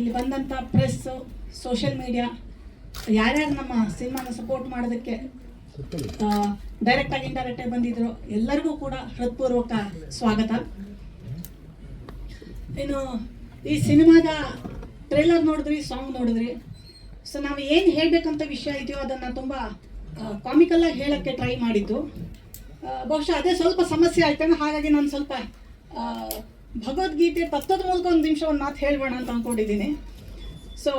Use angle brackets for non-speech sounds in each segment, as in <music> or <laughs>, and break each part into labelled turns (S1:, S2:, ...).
S1: ಇಲ್ಲಿ ಬಂದಂಥ press social media ಯಾರ್ಯಾರು ನಮ್ಮ ಸಿನಿಮಾನ ಸಪೋರ್ಟ್ ಮಾಡೋದಕ್ಕೆ ಡೈರೆಕ್ಟ್ ಆಗಿ ಇಂಡೈರೆಕ್ಟ್ ಆಗಿ ಬಂದಿದ್ರು, ಎಲ್ಲರಿಗೂ ಕೂಡ ಹೃತ್ಪೂರ್ವಕ ಸ್ವಾಗತ. ಇನ್ನು ಈ ಸಿನಿಮಾದ ಟ್ರೇಲರ್ ನೋಡಿದ್ರಿ ಸಾಂಗ್ ನೋಡಿದ್ರಿ. ಸೊ ನಾವು ಏನು ಹೇಳಬೇಕಂತ ವಿಷಯ ಇದೆಯೋ ಅದನ್ನು ತುಂಬ ಕಾಮಿಕಲ್ಲಾಗಿ ಹೇಳೋಕ್ಕೆ ಟ್ರೈ ಮಾಡಿದ್ದು. ಬಹುಶಃ ಅದೇ ಸ್ವಲ್ಪ ಸಮಸ್ಯೆ ಆಯ್ತಾನೆ, ಹಾಗಾಗಿ ನಾನು ಸ್ವಲ್ಪ ಭಗವದ್ಗೀತೆ ತತ್ವದ ಮೂಲಕ ಒಂದು ನಿಮಿಷ ಒಂದು ಮಾತು ಅಂತ ಅಂದ್ಕೊಂಡಿದ್ದೀನಿ ಸೊ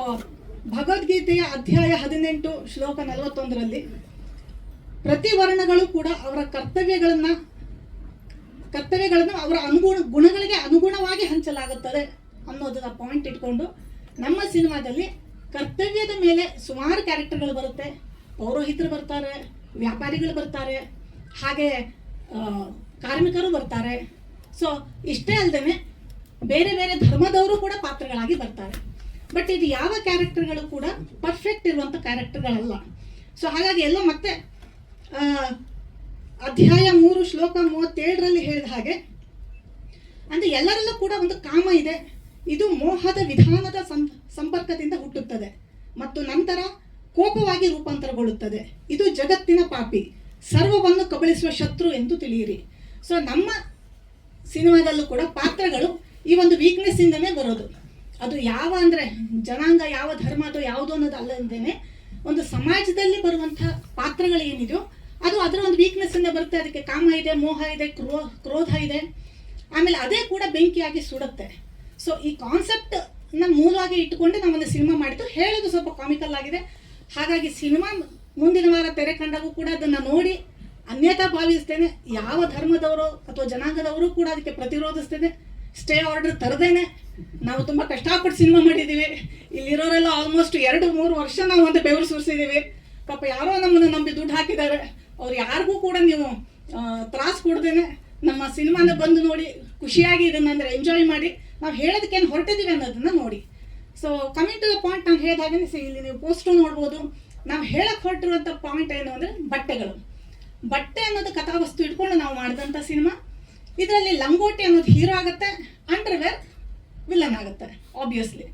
S1: ಭಗವದ್ಗೀತೆಯ ಅಧ್ಯಾಯ ಹದಿನೆಂಟು, ಶ್ಲೋಕ ನಲವತ್ತೊಂದರಲ್ಲಿ ಪ್ರತಿ ವರ್ಣಗಳು ಕೂಡ ಅವರ ಕರ್ತವ್ಯಗಳನ್ನು ಕರ್ತವ್ಯಗಳನ್ನು ಅವರ ಅನುಗುಣ, ಗುಣಗಳಿಗೆ ಅನುಗುಣವಾಗಿ ಹಂಚಲಾಗುತ್ತದೆ ಅನ್ನೋದನ್ನ ಪಾಯಿಂಟ್ ಇಟ್ಕೊಂಡು ನಮ್ಮ ಸಿನಿಮಾದಲ್ಲಿ ಕರ್ತವ್ಯದ ಮೇಲೆ ಸುಮಾರು ಕ್ಯಾರೆಕ್ಟರ್ಗಳು ಬರುತ್ತೆ. ಪೌರೋಹಿತರು ಬರ್ತಾರೆ, ವ್ಯಾಪಾರಿಗಳು ಬರ್ತಾರೆ, ಹಾಗೆ ಕಾರ್ಮಿಕರು ಬರ್ತಾರೆ. ಸೊ ಇಷ್ಟೇ ಅಲ್ಲದೆ ಬೇರೆ ಬೇರೆ ಧರ್ಮದವರು ಕೂಡ ಪಾತ್ರಗಳಾಗಿ ಬರ್ತಾರೆ. ಬಟ್ ಇದು ಯಾವ ಕ್ಯಾರೆಕ್ಟರ್ಗಳು ಕೂಡ ಪರ್ಫೆಕ್ಟ್ ಇರುವಂಥ ಕ್ಯಾರೆಕ್ಟರ್ಗಳಲ್ಲ ಸೊ ಹಾಗಾಗಿ ಎಲ್ಲ ಮತ್ತೆ ಅಧ್ಯಾಯ ಮೂರು, ಶ್ಲೋಕ ಮೂವತ್ತೇಳರಲ್ಲಿ ಹೇಳಿದ ಹಾಗೆ, ಅಂದ್ರೆ ಎಲ್ಲರಲ್ಲೂ ಕೂಡ ಒಂದು ಕಾಮ ಇದೆ. ಇದು ಮೋಹದ ವಿಧಾನದ ಸಂಪರ್ಕದಿಂದ ಹುಟ್ಟುತ್ತದೆ. ಮತ್ತು ನಂತರ ಕೋಪವಾಗಿ ರೂಪಾಂತರಗೊಳ್ಳುತ್ತದೆ. ಇದು ಜಗತ್ತಿನ ಪಾಪಿ. ಸರ್ವವನ್ನು ಕಬಳಿಸುವ ಶತ್ರು ಎಂದು ತಿಳಿಯಿರಿ. ಸೊ ನಮ್ಮ ಸಿನಿಮಾದಲ್ಲೂ ಕೂಡ ಪಾತ್ರಗಳು ಈ ಒಂದು ವೀಕ್ನೆಸ್ ಇಂದನೇ ಬರೋದು. ಅದು ಯಾವ ಅಂದರೆ ಜನಾಂಗ ಯಾವ ಧರ್ಮ ಅಥವಾ ಯಾವುದು ಅನ್ನೋದು ಅಲ್ಲದೇನೆ ಒಂದು ಸಮಾಜದಲ್ಲಿ ಬರುವಂಥ ಪಾತ್ರಗಳು ಏನಿದೆಯೋ ಅದು ಅದರ ಒಂದು ವೀಕ್ನೆಸ್ಸಿಂದ ಬರುತ್ತೆ. ಅದಕ್ಕೆ ಕಾಮ ಇದೆ, ಮೋಹ ಇದೆ, ಕ್ರೋ, ಕ್ರೋಧ ಇದೆ. ಆಮೇಲೆ ಅದೇ ಕೂಡ ಬೆಂಕಿಯಾಗಿ ಸುಡುತ್ತೆ. ಸೊ ಈ ಕಾನ್ಸೆಪ್ಟ್ನ ಮೂಲವಾಗಿ ಇಟ್ಟುಕೊಂಡು ನಾವೊಂದು ಸಿನಿಮಾ ಮಾಡಿದ್ದು ಹೇಳೋದು ಸ್ವಲ್ಪ ಕಾಮಿಕಲ್ ಆಗಿದೆ. ಹಾಗಾಗಿ ಸಿನಿಮಾ ಮುಂದಿನ ವಾರ ತೆರೆ ಕಂಡಾಗೂ ಕೂಡ ಅದನ್ನ ನೋಡಿ ಅನ್ಯತಾ ಭಾವಿಸ್ತೇನೆ, ಯಾವ ಧರ್ಮದವರು ಅಥವಾ ಜನಾಂಗದವರು ಕೂಡ ಅದಕ್ಕೆ ಪ್ರತಿರೋಧಿಸ್ತೇನೆ. Stay order ತರದೇನೆ. ನಾವು ತುಂಬಾ ಕಷ್ಟಪಟ್ಟು ಸಿನಿಮಾ ಮಾಡಿದ್ದೀವಿ ಇಲ್ಲಿರೋರೆಲ್ಲ ಆಲ್ಮೋಸ್ಟ್ ಎರಡು ಮೂರು ವರ್ಷ ನಾವು ಒಂದು ಬೆವರು ಸುರಿಸಿದ್ದೀವಿ ಪಾಪ ಯಾರೋ ನಮ್ಮನ್ನು ನಂಬಿ ದುಡ್ಡು ಹಾಕಿದ್ದಾರೆ. ಅವ್ರು ಯಾರಿಗೂ ಕೂಡ ನೀವು ತ್ರಾಸು ಕೊಡ್ದೇನೆ. ನಮ್ಮ ಸಿನಿಮಾನ ಬಂದು ನೋಡಿ ಖುಷಿಯಾಗಿ ಇದನ್ನ ಅಂದ್ರೆ ಎಂಜಾಯ್ ಮಾಡಿ ನಾವು ಹೇಳೋದಕ್ಕೇನು ಹೊರಟಿದ್ದೀವಿ ಅನ್ನೋದನ್ನ ನೋಡಿ. So coming to the point ನಾನು ಹೇಳಿದಾಗ ಇಲ್ಲಿ ನೀವು ಪೋಸ್ಟು ನೋಡ್ಬೋದು. ನಾವು ಹೇಳಕ್ ಹೊರಟಿರುವಂಥ ಪಾಯಿಂಟ್ ಏನು ಅಂದರೆ ಬಟ್ಟೆಗಳು. ಬಟ್ಟೆ ಅನ್ನೋದು ಕಥಾವಸ್ತು ಇಟ್ಕೊಂಡು ನಾವು ಮಾಡಿದಂಥ ಸಿನಿಮಾ. ಇದರಲ್ಲಿ ಲಂಗೋಟಿ ಅನ್ನೋದು ಹೀರೋ ಆಗುತ್ತೆ, ಅಂಡರ್ವೇರ್ ವಿಲನ್ ಆಗುತ್ತೆ ಆಬ್ವಿಯಸ್ಲಿ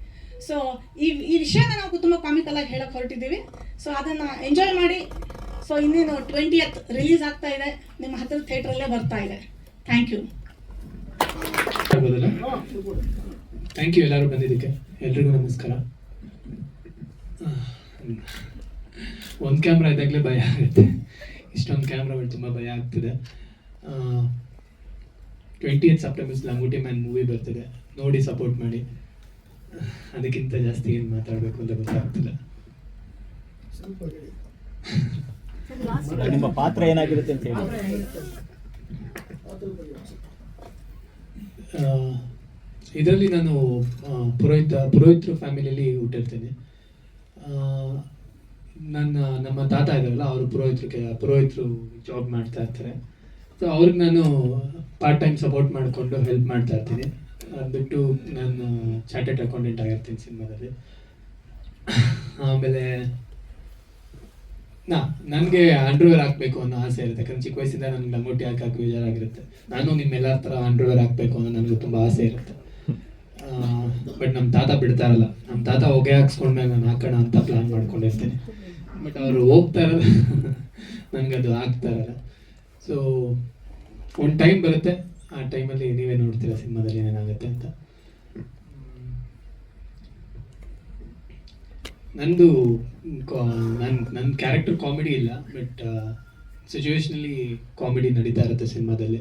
S1: ಸೊ ಈ ಈ ವಿಷಯನ ನಾವು ತುಂಬ ಕಾಮಿಕಲಾಗಿ ಆಗಿ ಹೇಳಕ್ ಹೊರಟಿದ್ದೀವಿ. ಸೊ ಅದನ್ನ ಎಂಜಾಯ್ ಮಾಡಿ. ಸೊ ಇನ್ನೇನು ಟ್ವೆಂಟಿಯತ್ ರಿಲೀಸ್ ಆಗ್ತಾ ಇದೆ. ನಿಮ್ಮ ಹತ್ತಿರ ಥಿಯೇಟ್ರಲ್ಲೇ ಬರ್ತಾ ಇದೆ. ಥ್ಯಾಂಕ್ ಯು
S2: ಥ್ಯಾಂಕ್ ಯು ಎಲ್ಲರೂ ಬಂದಿದ್ದಕ್ಕೆ. ಎಲ್ರಿಗೂ ನಮಸ್ಕಾರ. ಒಂದು ಕ್ಯಾಮ್ರಾ ಇದ್ದಾಗಲೇ ಭಯ ಆಗುತ್ತೆ. ಇಷ್ಟೊಂದು ಕ್ಯಾಮ್ರಾಗಳು ತುಂಬ ಭಯ ಆಗ್ತಿದೆ. Twenty eighth September's Langoti Man movie ಬರ್ತದೆ. ನೋಡಿ ಸಪೋರ್ಟ್ ಮಾಡಿ. ಅದಕ್ಕಿಂತ ಜಾಸ್ತಿ ಏನು ಮಾತಾಡಬೇಕು ಅಂತ ಗೊತ್ತಾಗ್ತಿಲ್ಲ.
S3: ನಿಮ್ಮ ಪಾತ್ರ ಏನಾಗಿರುತ್ತೆ ಅಂತ ಹೇಳಿ.
S2: ಇದರಲ್ಲಿ ನಾನು ಪುರೋಹಿತ ಪುರೋಹಿತರು ಫ್ಯಾಮಿಲಿಯಲ್ಲಿ ಹುಟ್ಟಿರ್ತೇನೆ. ಆ, ನನ್ನ, ನಮ್ಮ ತಾತ ಇದ್ದಾರಲ್ಲ, ಅವರು ಪುರೋಹಿತರಿಗೆ, ಪುರೋಹಿತರು ಜಾಬ್ ಮಾಡ್ತಾ ಇರ್ತಾರೆ. ಸೊ ಅವ್ರಿಗೆ ನಾನು ಪಾರ್ಟ್ ಟೈಮ್ ಸಪೋರ್ಟ್ ಮಾಡಿಕೊಂಡು ಹೆಲ್ಪ್ ಮಾಡ್ತಾ ಇರ್ತೀನಿ. ಅದು ಬಿಟ್ಟು ನಾನು ಚಾರ್ಟೆಡ್ ಅಕೌಂಟೆಂಟ್ ಆಗಿರ್ತೀನಿ ಸಿನಿಮಾದಲ್ಲಿ. ಆಮೇಲೆ, ನಾ, ನನಗೆ ಅಂಡರ್ವೇರ್ ಹಾಕಬೇಕು ಅನ್ನೋ ಆಸೆ ಇರುತ್ತೆ. ಯಾಕಂದ್ರೆ ಚಿಕ್ಕ ವಯಸ್ಸಿಂದ ನನಗೆ ಲಂಗೋಟಿ ಹಾಕಕ್ಕೆ ಬೇಜಾರಾಗಿರುತ್ತೆ ನಾನು ನಿಮ್ಮೆಲ್ಲರ ಥರ ಅಂಡರ್ವೇರ್ ಹಾಕಬೇಕು ಅನ್ನೋ ನನಗೆ ತುಂಬ ಆಸೆ ಇರುತ್ತೆ. ಬಟ್ ನಮ್ಮ ತಾತ ಬಿಡ್ತಾ ಇರಲ್ಲ. ನಮ್ಮ ತಾತ ಹೊಗೆ ಹಾಕ್ಸ್ಕೊಂಡ್ಮೇಲೆ ನಾನು ಹಾಕೋಣ ಅಂತ ಪ್ಲ್ಯಾನ್ ಮಾಡ್ಕೊಂಡಿರ್ತೀನಿ. ಬಟ್ ಅವರು ಹೋಗ್ತಾ ಇರಲ್ಲ ನನಗದು <laughs> ಆಗ್ತಾ ಇರಲ್ಲ. ಸೊ ಒಂದು ಟೈಮ್ ಬರುತ್ತೆ. ಆ ಟೈಮಲ್ಲಿ ನೀವೇ ನೋಡ್ತೀರಾ ಸಿನಿಮಾದಲ್ಲಿ ಏನೇನಾಗುತ್ತೆ ಅಂತ. ನಂದು ನನ್ನ ನನ್ನ ಕ್ಯಾರೆಕ್ಟರ್ ಕಾಮಿಡಿ ಇಲ್ಲ ಬಟ್ ಸಿಚುವೇಶನಲ್ಲಿ ಕಾಮಿಡಿ ನಡೀತಾ ಇರುತ್ತೆ ಸಿನಿಮಾದಲ್ಲಿ.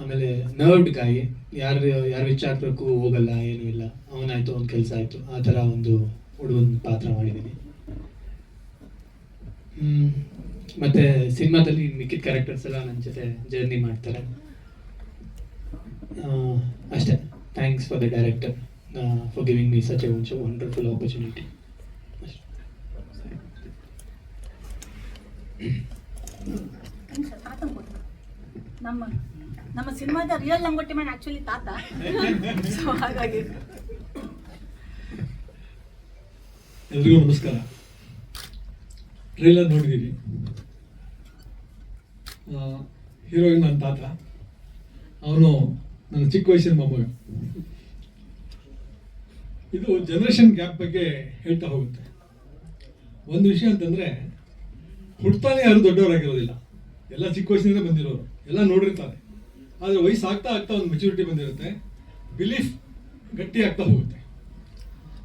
S2: ಆಮೇಲೆ ನರ್ಡ್ ಗಾಯಿ ಯಾರು ಯಾರು ವಿಚಾರಕ್ಕೂ ಹೋಗಲ್ಲ, ಏನೂ ಇಲ್ಲ. ಅವನಾಯಿತು ಒಂದು ಕೆಲಸ ಆಯಿತು. ಆ ಥರ ಒಂದು ಹುಡುಗನ ಪಾತ್ರ ಮಾಡಿದ್ದೀನಿ. ಮತ್ತೆ ಸಿನಿಮಾದಲ್ಲಿ ಮಿಕ್ಕಿದ ಕ್ಯಾರೆಕ್ಟರ್ಸ್ ಎಲ್ಲ ನನ್ನ ಜೊತೆ ಜರ್ನಿ ಮಾಡ್ತಾರೆ. ಅಷ್ಟೇ. Thanks for the director for giving me such a wonderful opportunity
S1: ನಮ್ಮ ನಮ್ಮ ಸಿನಿಮಾದ ರಿಯಲ್ ಲಂಗೋಟಿ ಮ್ಯಾನ್ ಆಕ್ಚುಲಿ ತಾತ. ಸೊ ಹಾಗಾಗಿ.
S4: ಎಲ್ರಿಗೂ ನಮಸ್ಕಾರ. ಟ್ರೈಲರ್ ನೋಡಿದ್ದೀನಿ ಹೀರೋಯಿನ್ ನನ್ನ ತಾತ. ಅವನು ನನ್ನ ಚಿಕ್ಕ ವಯಸ್ಸಿನ ಮೊಮ್ಮಗ. ಇದು ಜನರೇಷನ್ ಗ್ಯಾಪ್ ಬಗ್ಗೆ ಹೇಳ್ತಾ ಹೋಗುತ್ತೆ. ಒಂದು ವಿಷಯ ಅಂತಂದರೆ, ಹುಡ್ತಾನೆ ಯಾರು ದೊಡ್ಡವರಾಗಿರೋದಿಲ್ಲ. ಎಲ್ಲ ಚಿಕ್ಕ ವಯಸ್ಸಿನಿಂದ ಬಂದಿರೋರು. ಎಲ್ಲ ನೋಡಿರ್ತಾರೆ. ಆದರೆ ವಯಸ್ಸು ಆಗ್ತಾ ಆಗ್ತಾ ಒಂದು ಮೆಚುರಿಟಿ ಬಂದಿರುತ್ತೆ. ಬಿಲೀಫ್ ಗಟ್ಟಿ ಆಗ್ತಾ ಹೋಗುತ್ತೆ.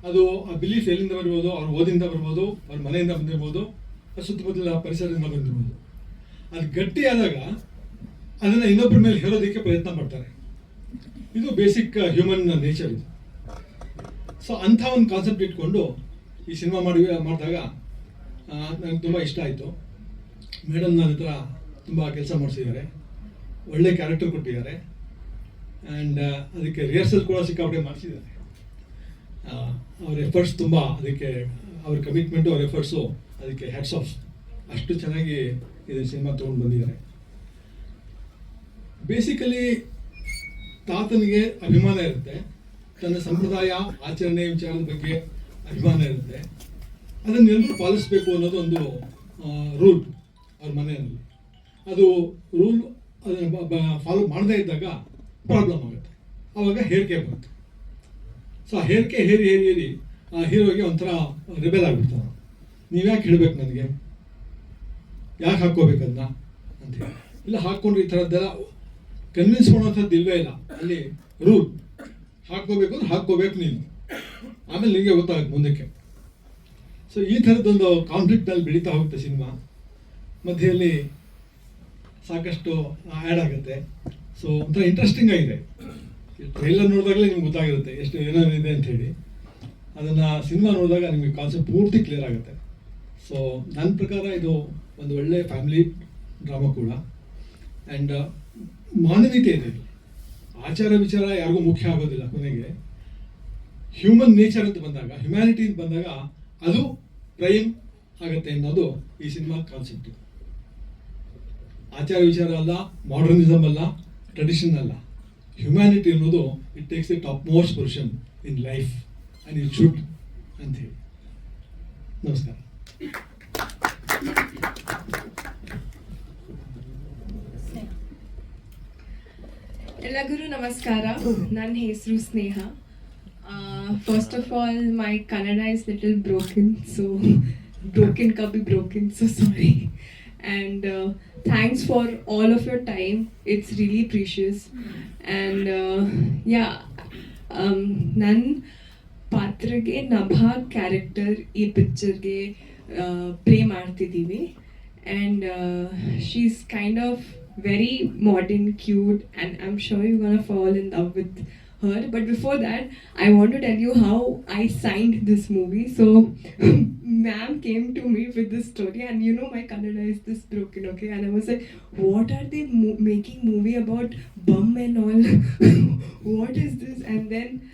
S4: ಅದು ಆ ಬಿಲೀಫ್ ಎಲ್ಲಿಂದ ಬರ್ಬೋದು? ಅವ್ರ ಓದಿಂದ ಬರ್ಬೋದು? ಅವ್ರ ಮನೆಯಿಂದ ಬಂದಿರ್ಬೋದು? ಸುತ್ತಮುತ್ತಲ ಪರಿಸರದಿಂದ ಬಂದಿರುವುದು ಅದು ಗಟ್ಟಿಯಾದಾಗ ಅದನ್ನು ಇನ್ನೊಬ್ಬರ ಮೇಲೆ ಹೇರೋದಕ್ಕೆ ಪ್ರಯತ್ನ ಮಾಡ್ತಾರೆ ಇದು ಬೇಸಿಕ್ ಹ್ಯೂಮನ್ ನೇಚರ್ ಇದು. ಸೊ ಅಂಥ ಒಂದು ಕಾನ್ಸೆಪ್ಟ್ ಇಟ್ಕೊಂಡು ಈ ಸಿನಿಮಾ ಮಾಡಿ ಮಾಡಿದಾಗ ನನಗೆ ತುಂಬ ಇಷ್ಟ ಆಯಿತು. ಮೇಡಮ್ ನನ್ನ ಹತ್ರ ತುಂಬ ಕೆಲಸ ಮಾಡಿಸಿದ್ದಾರೆ. ಒಳ್ಳೆ ಕ್ಯಾರೆಕ್ಟರ್ ಕೊಟ್ಟಿದ್ದಾರೆ. ಆ್ಯಂಡ್ ಅದಕ್ಕೆ ರಿಹರ್ಸಲ್ ಕೂಡ ಸಿಕ್ಕಾಪಟ್ಟೆ ಮಾಡಿಸಿದ್ದಾರೆ. ಅವ್ರ ಎಫರ್ಟ್ಸ್ ತುಂಬ, ಅದಕ್ಕೆ, ಅವ್ರ ಕಮಿಟ್ಮೆಂಟು ಅವ್ರ ಎಫರ್ಟ್ಸು ಅದಕ್ಕೆ ಹ್ಯಾಟ್ಸ್ ಆಫ್ ಅಷ್ಟು ಚೆನ್ನಾಗಿ ಇದು ಸಿನಿಮಾ ತೊಗೊಂಡು ಬಂದಿದ್ದಾರೆ. ಬೇಸಿಕಲಿ ತಾತನಿಗೆ ಅಭಿಮಾನ ಇರುತ್ತೆ. ತನ್ನ ಸಂಪ್ರದಾಯ, ಆಚರಣೆ, ವಿಚಾರದ ಬಗ್ಗೆ ಅಭಿಮಾನ ಇರುತ್ತೆ. ಅದನ್ನೆಲ್ಲರೂ ಪಾಲಿಸಬೇಕು ಅನ್ನೋದು ಒಂದು ರೂಲ್ ಅವ್ರ ಮನೆಯಲ್ಲಿ. ಅದು ರೂಲ್ ಅದನ್ನು ಫಾಲೋ ಮಾಡದೇ ಇದ್ದಾಗ ಪ್ರಾಬ್ಲಮ್ ಆಗುತ್ತೆ. ಆವಾಗ ಹೇರಿಕೆ ಬರುತ್ತೆ. ಸೊ ಆ ಹೇರಿಕೆ ಹೇರಿ ಹೇರಿ ಹೇರಿ ಆ ಹೀರೋಗೆ ಒಂಥರ ರಿಬೆಲ್ ಆಗಿಬಿಡ್ತಾನೆ. ನೀವ್ಯಾಕೆ ಹೇಳ್ಬೇಕು ನನಗೆ? ಯಾಕೆ ಹಾಕ್ಕೋಬೇಕದನ್ನ ಅಂತ ಹೇಳಿ. ಇಲ್ಲ ಹಾಕ್ಕೊಂಡ್ರೆ ಈ ಥರದ್ದೆಲ್ಲ ಕನ್ವಿನ್ಸ್ ಮಾಡುವಂಥದ್ದು ಇಲ್ವೇ ಇಲ್ಲ. ಅಲ್ಲಿ ರೂಲ್ ಹಾಕ್ಕೋಬೇಕು ಅಂದ್ರೆ ಹಾಕ್ಕೋಬೇಕು ನೀನು. ಆಮೇಲೆ ನಿಮಗೆ ಗೊತ್ತಾಗುತ್ತೆ ಮುಂದಕ್ಕೆ. ಸೊ ಈ ಥರದ್ದೊಂದು ಕಾನ್ಫ್ಲಿಕ್ಟಲ್ಲಿ ಬೆಳೀತಾ ಹೋಗುತ್ತೆ ಸಿನಿಮಾ. ಮಧ್ಯೆಯಲ್ಲಿ ಸಾಕಷ್ಟು ಆ್ಯಡ್ ಆಗುತ್ತೆ. ಸೊ ಒಂಥರ ಇಂಟ್ರೆಸ್ಟಿಂಗ್ ಆಗಿದೆ. ಟ್ರೈಲರ್ ನೋಡಿದಾಗಲೇ ನಿಮ್ಗೆ ಗೊತ್ತಾಗಿರುತ್ತೆ, ಎಷ್ಟು ಏನೇನಿದೆ ಅಂತ ಹೇಳಿ. ಅದನ್ನು ಸಿನಿಮಾ ನೋಡಿದಾಗ ನಿಮಗೆ ಕಾನ್ಸೆಪ್ಟ್ ಪೂರ್ತಿ ಕ್ಲಿಯರ್ ಆಗುತ್ತೆ. ಸೊ ನನ್ನ ಪ್ರಕಾರ ಇದು ಒಂದು ಒಳ್ಳೆ ಫ್ಯಾಮಿಲಿ ಡ್ರಾಮಾ ಕೂಡ. ಆ್ಯಂಡ್ ಮಾನವೀಯತೆ ಇದೆ ಆಚಾರ ವಿಚಾರ ಯಾರಿಗೂ ಮುಖ್ಯ ಆಗೋದಿಲ್ಲ ಕೊನೆಗೆ. ಹ್ಯೂಮನ್ ನೇಚರ್ ಅಂತ ಬಂದಾಗ ಹ್ಯುಮ್ಯಾನಿಟಿ ಅಂತ ಬಂದಾಗ ಅದು ಪ್ರೈಮ್ ಆಗುತ್ತೆ ಅನ್ನೋದು ಈ ಸಿನಿಮಾ ಕಾನ್ಸೆಪ್ಟ್ ಆಚಾರ ವಿಚಾರ ಅಲ್ಲ ಮಾಡರ್ನಿಸಮ್ ಅಲ್ಲ ಟ್ರೆಡಿಷನ್ ಅಲ್ಲ. ಹ್ಯುಮ್ಯಾನಿಟಿ ಅನ್ನೋದು it takes a top most position in life and it should ಅಂತ ಹೇಳಿ. ನಮಸ್ಕಾರ.
S5: ಎಲ್ಲರಿಗೂ ನಮಸ್ಕಾರ ನನ್ನ ಹೆಸರು Sneha first of all my Kannada is little broken so broken Kabhi broken so sorry and thanks for all of your time it's really precious and yeah ನನ್ನ ಪಾತ್ರಗೆ Nabha character ಈ ಪಿಕ್ಚರ್ಗೆ ಪ್ಲೇ ಮಾಡ್ತಿದ್ದೀವಿ and uh, she's kind of very modern, cute, and I'm sure you're gonna fall in love with her. But before that, I want to tell you how I signed this movie. So, ma'am came to me with this story, and you know my Kannada is this broken, okay? And I was like, what are they mo- making movie about bum and all? what is this? And then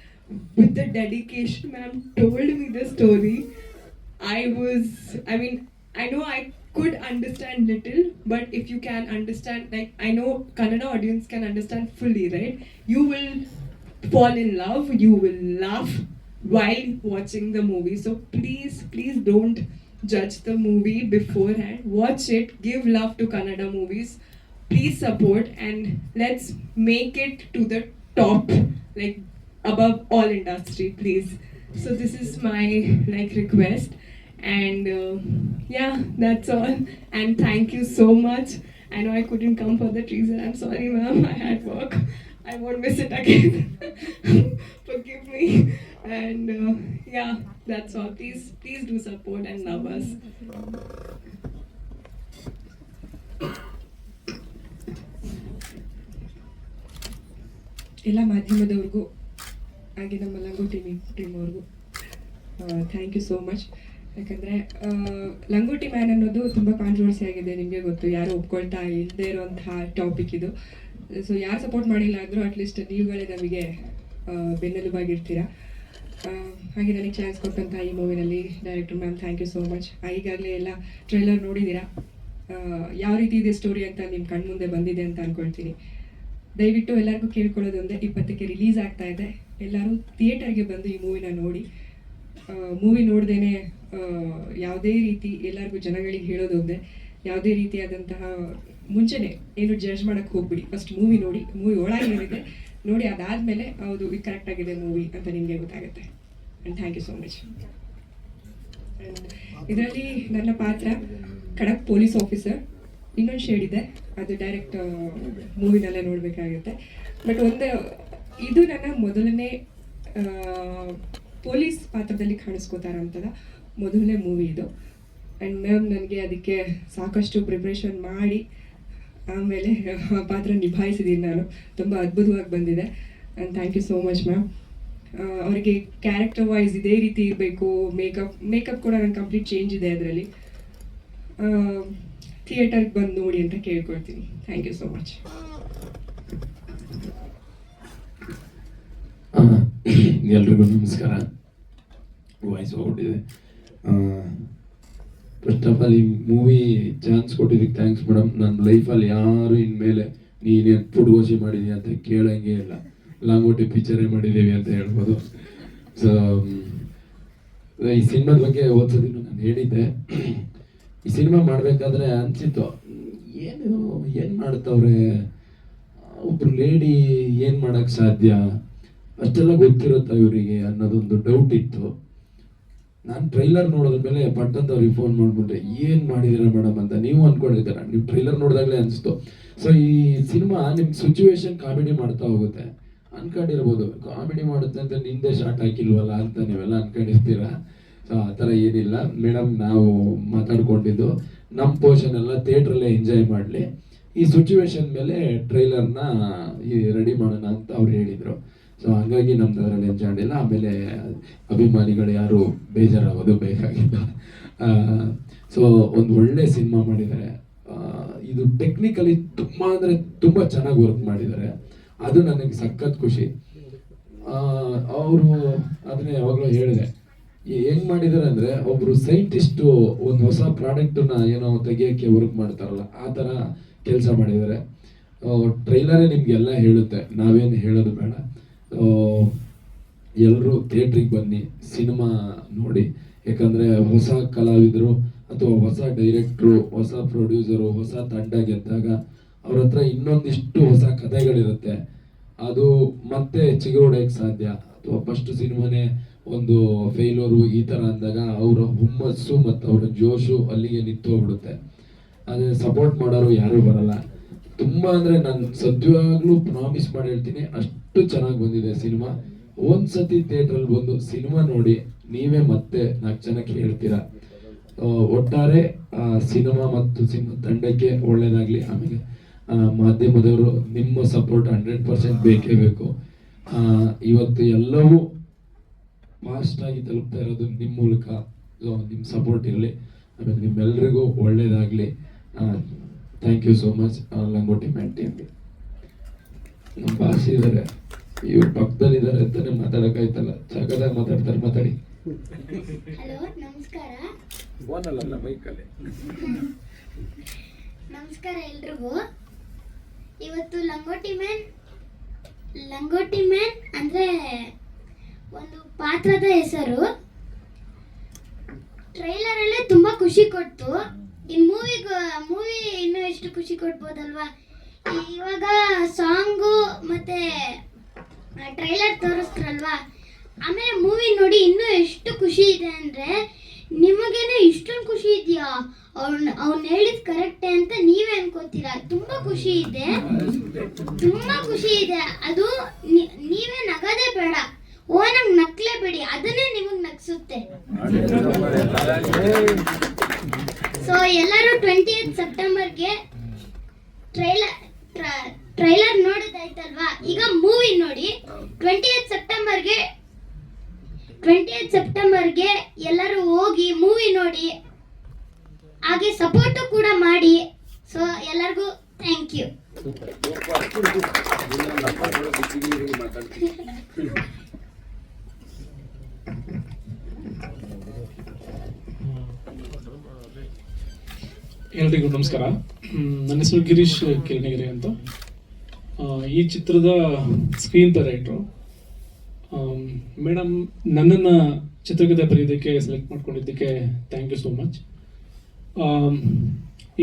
S5: with the dedication, ma'am told me the story. I was, I mean, I know I could understand little, but if you can understand, like, I know Kannada audience can understand fully, right? You will fall in love, you will laugh while watching the movie. So please, please don't judge the movie beforehand. Watch it, give love to Kannada movies. Please support and let's make it to the top, like above all industry, please. So this is my like request and uh, yeah that's all and thank you so much i know i couldn't come for the reason i'm sorry ma'am i <laughs> had work i won't miss it again <laughs> forgive me and uh, yeah that's all please please do support and love us
S6: ಎಲ್ಲ ಮಾಧ್ಯಮದವ್ರಿಗೂ ಹಾಗೆ ನಮ್ಮ Langoti team ಅವ್ರಿಗೂ thank you so much ಯಾಕಂದರೆ Langoti man ಅನ್ನೋದು ತುಂಬಾ controversy ಆಗಿದೆ, ನಿಮಗೆ ಗೊತ್ತು. ಯಾರು ಒಪ್ಕೊಳ್ತಾ ಇಲ್ಲದೆ ಇರುವಂತಹ ಟಾಪಿಕ್ ಇದು. ಸೊ ಯಾರು ಸಪೋರ್ಟ್ ಮಾಡಿಲ್ಲ ಅಂದರೂ ಅಟ್ಲೀಸ್ಟ್ ನೀವುಗಳೇ ನಮಗೆ ಬೆನ್ನೆಲುಬಾಗಿರ್ತೀರಾ. ಹಾಗೆ ನನಗೆ ಚಾನ್ಸ್ ಕೊಟ್ಟಂತಹ ಈ ಮೂವಿನಲ್ಲಿ director ma'am thank you so much ಈಗಾಗಲೇ ಎಲ್ಲ ಟ್ರೈಲರ್ ನೋಡಿದ್ದೀರಾ ಯಾವ ರೀತಿ ಇದೆ ಸ್ಟೋರಿ ಅಂತ ನಿಮ್ಮ ಕಣ್ಮುಂದೆ ಬಂದಿದೆ ಅಂತ ಅನ್ಕೊಳ್ತೀನಿ. ದಯವಿಟ್ಟು ಎಲ್ಲರಿಗೂ ಕೇಳ್ಕೊಳ್ಳೋದೊಂದೇ ಇಪ್ಪತ್ತಕ್ಕೆ ರಿಲೀಸ್ ಆಗ್ತಾ ಇದೆ. ಎಲ್ಲರೂ ಥಿಯೇಟರ್ಗೆ ಬಂದು ಈ ಮೂವಿನ ನೋಡಿ. ಮೂವಿ ನೋಡ್ದೇನೆ ಯಾವುದೇ ರೀತಿ ಎಲ್ಲರಿಗೂ ಜನಗಳಿಗೆ ಹೇಳೋದೊಂದೇ ಯಾವುದೇ ರೀತಿಯಾದಂತಹ ಮುಂಚೆನೆ ಏನು ಜಡ್ಜ್ ಮಾಡಕ್ಕೆ ಹೋಗ್ಬಿಡಿ. ಫಸ್ಟ್ ಮೂವಿ ನೋಡಿ ಮೂವಿ ಒಳಗೆ ಏನಿದೆ ನೋಡಿ ಅದಾದಮೇಲೆ ಹೌದು, ಇದು ಕರೆಕ್ಟ್ ಆಗಿದೆ ಮೂವಿ ಅಂತ ನಿಮಗೆ ಗೊತ್ತಾಗುತ್ತೆ. ಥ್ಯಾಂಕ್ ಯು ಸೋ ಮಚ್ ಇದರಲ್ಲಿ ನನ್ನ ಪಾತ್ರ ಖಡಕ್ ಪೊಲೀಸ್ ಆಫೀಸರ್ ಇನ್ನೊಂದು ಶೇಡ್ ಇದೆ, ಅದು ಡೈರೆಕ್ಟ್ ಮೂವಿನಲ್ಲೇ ನೋಡಬೇಕಾಗುತ್ತೆ. ಬಟ್ ಒಂದು, ಇದು ನನ್ನ ಮೊದಲನೇ ಪೊಲೀಸ್ ಪಾತ್ರದಲ್ಲಿ ಕಾಣಿಸ್ಕೋತಾರಂತದ ಮೊದಲನೇ ಮೂವಿ ಇದು. ಆ್ಯಂಡ್ ಮ್ಯಾಮ್ ನನಗೆ ಅದಕ್ಕೆ ಸಾಕಷ್ಟು ಪ್ರಿಪ್ರೇಷನ್ ಮಾಡಿ, ಆಮೇಲೆ ಪಾತ್ರ ನಿಭಾಯಿಸಿದ್ದೀನಿ ನಾನು. ತುಂಬ ಅದ್ಭುತವಾಗಿ ಬಂದಿದೆ. And thank you so much ma'am ಅವರಿಗೆ ಕ್ಯಾರೆಕ್ಟರ್ ವೈಸ್ ಇದೇ ರೀತಿ ಇರಬೇಕು ಮೇಕಪ್ ಮೇಕಪ್ ಕೂಡ ನನ್ನ ಕಂಪ್ಲೀಟ್ ಚೇಂಜ್ ಇದೆ ಅದರಲ್ಲಿ. ಥಿಯೇಟರ್ಗೆ ಬಂದು ನೋಡಿ ಅಂತ ಕೇಳ್ಕೊಳ್ತೀನಿ. ಥ್ಯಾಂಕ್ ಯು ಸೋ ಮಚ್
S7: ಎಲ್ರಿಗೂ ನಮಸ್ಕಾರ. ವಾಯ್ಸ್ ಹೋಗ್ಬಿಟ್ಟಿದೆ ಫಸ್ಟ್ ಆಫ್ ಆಲ್ ಈ ಮೂವಿ ಚಾನ್ಸ್ ಕೊಟ್ಟಿದ್ದಕ್ಕೆ ಥ್ಯಾಂಕ್ಸ್ ಮೇಡಮ್ ನನ್ನ ಲೈಫಲ್ಲಿ ಯಾರು ಇನ್ಮೇಲೆ ನೀನೇನು ಪುಡ್ಗೋಸಿ ಮಾಡಿದೀಯ ಅಂತ ಕೇಳಂಗೆ ಇಲ್ಲ. ಲಾಂಗೋಟಿ ಪಿಕ್ಚರೇ ಮಾಡಿದ್ದೀವಿ ಅಂತ ಹೇಳ್ಬೋದು. ಸೊ ಈ ಸಿನಿಮಾದ ಬಗ್ಗೆ ಓದ್ಸೋದಿನ ನಾನು ಹೇಳಿದ್ದೆ. ಈ ಸಿನಿಮಾ ಮಾಡಬೇಕಾದ್ರೆ ಅನಿಸಿತ್ತು, ಏನು ಏನು ಮಾಡ್ತವ್ರೆ? ಒಬ್ರು ಲೇಡಿ ಏನು ಮಾಡೋಕ್ಕೆ ಸಾಧ್ಯ? ಅಷ್ಟೆಲ್ಲ ಗೊತ್ತಿರುತ್ತಾ ಇವರಿಗೆ ಅನ್ನೋದೊಂದು ಡೌಟ್ ಇತ್ತು. ನಾನು ಟ್ರೈಲರ್ ನೋಡಿದ ಮೇಲೆ ಪಟ್ಟಂತ ಅವ್ರಿಗೆ ಫೋನ್ ಮಾಡಿಬಿಟ್ಟೆ ಏನು ಮಾಡಿದ್ದೀರಾ ಮೇಡಮ್ ಅಂತ ನೀವು ಅಂದ್ಕೊಂಡಿದ್ದೀರ ನೀವು ಟ್ರೈಲರ್ ನೋಡಿದಾಗಲೇ ಅನಿಸ್ತು. ಸೊ ಈ ಸಿನಿಮಾ ನಿಮ್ಮ ಸಿಚುವೇಶನ್ ಕಾಮಿಡಿ ಮಾಡ್ತಾ ಹೋಗುತ್ತೆ. ಅನ್ಕೊಂಡಿರ್ಬೋದು. ಕಾಮಿಡಿ ಮಾಡುತ್ತೆ ಅಂತ ನಿಂದೆ ಶಾರ್ಟ್ ಹಾಕಿಲ್ವಲ್ಲ ಅಂತ ನೀವೆಲ್ಲ ಅನ್ಕೊಂಡಿರ್ತೀರ? ಸೊ ಆ ಥರ ಏನಿಲ್ಲ. ಮೇಡಮ್ ನಾವು ಮಾತಾಡ್ಕೊಂಡಿದ್ದು. ನಮ್ಮ ಪೋರ್ಷನ್ ಎಲ್ಲ ಥಿಯೇಟ್ರಲ್ಲೇ ಎಂಜಾಯ್ ಮಾಡಲಿ. ಈ ಸಿಚುವೇಶನ್ ಮೇಲೆ ಟ್ರೈಲರ್ನ ರೆಡಿ ಮಾಡೋಣ ಅಂತ ಅವ್ರು ಹೇಳಿದರು. ಸೊ ಹಾಗಾಗಿ ನಮ್ದು ಅದರಲ್ಲಿ ಹೆಚ್ಚಾಡಿಲ್ಲ ಆಮೇಲೆ ಅಭಿಮಾನಿಗಳು ಯಾರು ಬೇಜಾರಾಗೋದು ಬೇಕಾಗಿಲ್ಲ. ಸೊ ಒಂದು ಒಳ್ಳೆ ಸಿನಿಮಾ ಮಾಡಿದ್ದಾರೆ. ಇದು ಟೆಕ್ನಿಕಲಿ ತುಂಬ ಅಂದರೆ ತುಂಬ ಚೆನ್ನಾಗಿ ವರ್ಕ್ ಮಾಡಿದ್ದಾರೆ. ಅದು ನನಗೆ ಸಖತ್ ಖುಷಿ. ಅವರು ಅದನ್ನೇ ಯಾವಾಗಲೂ ಹೇಳಿದೆ. ಹೆಂಗ್ ಮಾಡಿದ್ದಾರೆ ಅಂದ್ರೆ ಒಬ್ಬರು ಸೈಂಟಿಸ್ಟು ಒಂದು ಹೊಸ ಪ್ರಾಡಕ್ಟನ್ನ ಏನೋ ತೆಗಿಯೋಕ್ಕೆ ವರ್ಕ್ ಮಾಡ್ತಾರಲ್ಲ, ಆ ಥರ ಕೆಲಸ ಮಾಡಿದ್ದಾರೆ. ಟ್ರೈಲರೇ ನಿಮಗೆಲ್ಲ ಹೇಳುತ್ತೆ. ನಾವೇನು ಹೇಳೋದು ಬೇಡ. ಎಲ್ಲರೂ ಥಿಯೇಟ್ರಿಗೆ ಬನ್ನಿ ಸಿನಿಮಾ ನೋಡಿ. ಯಾಕಂದರೆ ಹೊಸ ಕಲಾವಿದರು ಅಥವಾ ಹೊಸ ಡೈರೆಕ್ಟ್ರು ಹೊಸ ಪ್ರೊಡ್ಯೂಸರು ಹೊಸ ತಂಡ ಗೆದ್ದಾಗ ಅವ್ರ ಹತ್ರ ಇನ್ನೊಂದಿಷ್ಟು ಹೊಸ ಕಥೆಗಳಿರುತ್ತೆ. ಅದು ಮತ್ತೆ ಚಿಗುರೊಡೆಯಕ್ಕೆ ಸಾಧ್ಯ. ಅಥವಾ ಫಸ್ಟ್ ಸಿನಿಮಾನೇ ಒಂದು ಫೇಲೂರು ಈ ಥರ ಅಂದಾಗ ಅವರ ಹುಮ್ಮಸ್ಸು ಮತ್ತು ಅವರ ಜೋಶು ಅಲ್ಲಿಗೆ ನಿಂತೋಗ್ಬಿಡುತ್ತೆ ಅದೇ ಸಪೋರ್ಟ್ ಮಾಡೋರು ಯಾರೂ ಬರಲ್ಲ. ತುಂಬ ಅಂದರೆ ನಾನು ಸದ್ಯವಾಗಲೂ ಪ್ರಾಮಿಸ್ ಮಾಡಿ ಹೇಳ್ತೀನಿ, ಅಷ್ಟು ಚೆನ್ನಾಗಿ ಬಂದಿದೆ ಸಿನಿಮಾ. ಒಂದ್ಸತಿ ಥಿಯೇಟ್ರಲ್ಲಿ ಬಂದು ಸಿನಿಮಾ ನೋಡಿ ನೀವೇ ಮತ್ತೆ ನಾಲ್ಕು ಜನಕ್ಕೆ ಹೇಳ್ತೀರಾ? ಒಟ್ಟಾರೆ ಸಿನಿಮಾ ಮತ್ತು ಸಿನಿಮಾ ತಂಡಕ್ಕೆ ಒಳ್ಳೇದಾಗಲಿ. ಆಮೇಲೆ ಮಾಧ್ಯಮದವರು ನಿಮ್ಮ ಸಪೋರ್ಟ್ ಹಂಡ್ರೆಡ್ ಪರ್ಸೆಂಟ್ ಬೇಕೇ ಬೇಕು. ಇವತ್ತು ಎಲ್ಲವೂ ಫಾಸ್ಟಾಗಿ ತಲುಪ್ತಾ ಇರೋದು ನಿಮ್ಮ ಮೂಲಕ ನಿಮ್ಮ ಸಪೋರ್ಟ್ ಇರಲಿ. ಆಮೇಲೆ ನಿಮ್ಮೆಲ್ಲರಿಗೂ ಒಳ್ಳೇದಾಗಲಿ. Thank you so much Langoti Man ಟೀಮ್ಗೆ ನಮ್ಮ ಭಾಷೆ ಇದ್ದಾರೆ ಇವ್ರ ಪಕ್ಕದಲ್ಲಿದ್ದಾರೆ ಅಂತಾನೆ ಮಾತಾಡಕ್ಕಾಯ್ತಲ್ಲ. ಸಖತ್ತಾಗಿ ಮಾತಾಡ್ತಾರೆ ಮಾತಾಡಿ.
S8: ಹಲೋ ನಮಸ್ಕಾರ. ನಮಸ್ಕಾರ ಎಲ್ರಿಗೂ. ಇವತ್ತು ಲಂಗೋಟಿ ಮ್ಯಾನ್ ಲಂಗೋಟಿ ಮ್ಯಾನ್ ಅಂದ್ರೆ ಒಂದು ಪಾತ್ರದ ಹೆಸರು. ಟ್ರೈಲರ್ ಅಲ್ಲೇ ತುಂಬಾ ಖುಷಿ ಕೊಡ್ತು. ಇನ್ ಮೂವಿಗೆ ಮೂವಿ ಇನ್ನೂ ಎಷ್ಟು ಖುಷಿ ಕೊಡ್ಬೋದಲ್ವಾ? ಈ- ಇವಾಗ ಸಾಂಗು ಮತ್ತೆ ಟ್ರೈಲರ್ ತೋರಿಸ್ತಾರಲ್ವಾ ಆಮೇಲೆ ಮೂವಿ ನೋಡಿ ಇನ್ನೂ ಎಷ್ಟು ಖುಷಿ ಇದೆ ಅಂದರೆ, ನಿಮಗೇನೆ ಇಷ್ಟೊಂದು ಖುಷಿ ಇದೆಯಾ? ಅವ್ನ, ಅವ್ನು ಹೇಳಿದ ಕರೆಕ್ಟೇ ಅಂತ ನೀವೇ ಅನ್ಕೋತೀರಾ? ತುಂಬ ಖುಷಿ ಇದೆ. ತುಂಬ ಖುಷಿ ಇದೆ. ಅದು ನೀವೇ ನಗದೇ ಬೇಡ. ಓನಾಗಿ ನಕ್ಲೇ ಬೇಡಿ ಅದನ್ನೇ ನಿಮಗೆ ನಗ್ಸುತ್ತೆ. ಸೊ ಎಲ್ಲರೂ ಟ್ವೆಂಟಿ ಏತ್ ಸೆಪ್ಟೆಂಬರ್ಗೆ ಟ್ರೈಲರ್ ಟ್ರೈಲರ್ ನೋಡಿದಾಯ್ತಲ್ವಾ? ಈಗ ಮೂವಿ ನೋಡಿ ಟ್ವೆಂಟಿ ಏತ್ ಸೆಪ್ಟೆಂಬರ್ಗೆ ಟ್ವೆಂಟಿ ಏತ್ ಸೆಪ್ಟೆಂಬರ್ಗೆ ಎಲ್ಲರೂ ಹೋಗಿ ಮೂವಿ ನೋಡಿ, ಹಾಗೆ ಸಪೋರ್ಟು ಕೂಡ ಮಾಡಿ. ಸೊ ಎಲ್ಲರಿಗೂ ಥ್ಯಾಂಕ್ ಯು
S9: ಎಲ್ರಿಗೂ ನಮಸ್ಕಾರ. ಹೆಸರು ಗಿರೀಶ್ ಕಿರಣಿಗಿರಿ ಅಂತ ಈ ಚಿತ್ರದ ಸ್ಕ್ರೀನ್ ರೈಟ್ರು ಮೇಡಮ್ ನನ್ನನ್ನು ಚಿತ್ರಕಥೆ ಬರೆಯೋದಕ್ಕೆ ಸೆಲೆಕ್ಟ್ ಮಾಡ್ಕೊಂಡಿದ್ದಕ್ಕೆ ಥ್ಯಾಂಕ್ ಯು ಸೋ ಮಚ್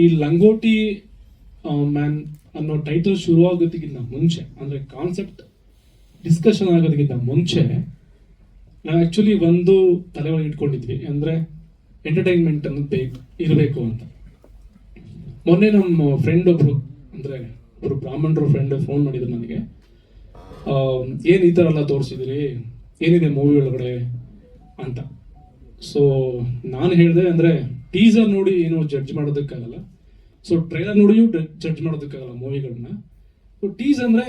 S9: ಈ ಲಂಗೋಟಿ ಮ್ಯಾನ್ ಅನ್ನೋ ಟೈಟಲ್ ಶುರುವಾಗೋದಕ್ಕಿಂತ ಮುಂಚೆ, ಅಂದರೆ ಕಾನ್ಸೆಪ್ಟ್ ಡಿಸ್ಕಷನ್ ಆಗೋದಕ್ಕಿಂತ ಮುಂಚೆ, ನಾವು ಆ್ಯಕ್ಚುಲಿ ಒಂದು ತಲೆ ಒಳಗೆ ಇಟ್ಕೊಂಡಿದ್ವಿ. ಅಂದರೆ ಎಂಟರ್ಟೈನ್ಮೆಂಟ್ ಅನ್ನೋದು ಬೇಕು, ಇರಬೇಕು ಅಂತ. ಮೊನ್ನೆ ನಮ್ಮ ಫ್ರೆಂಡ್ ಒಬ್ರು, ಅಂದರೆ ಒಬ್ರು ಬ್ರಾಹ್ಮಣರು ಫ್ರೆಂಡ್ ಫೋನ್ ಮಾಡಿದ್ರು ನನಗೆ. ಏನು ಈ ಥರ ಎಲ್ಲ ತೋರಿಸಿದ್ರಿ ಏನಿದೆ ಮೂವಿ ಒಳಗಡೆ ಅಂತ. ಸೊ ನಾನು ಹೇಳಿದೆ ಅಂದರೆ ಟೀಸರ್ ನೋಡಿ ಏನು ಜಡ್ಜ್ ಮಾಡೋದಕ್ಕಾಗಲ್ಲ. ಸೊ ಟ್ರೈಲರ್ ನೋಡಿಯೂ ಜಡ್ಜ್ ಮಾಡೋದಕ್ಕಾಗಲ್ಲ ಮೂವಿಗಳನ್ನ ಸೊ ಟೀಸ್ ಅಂದರೆ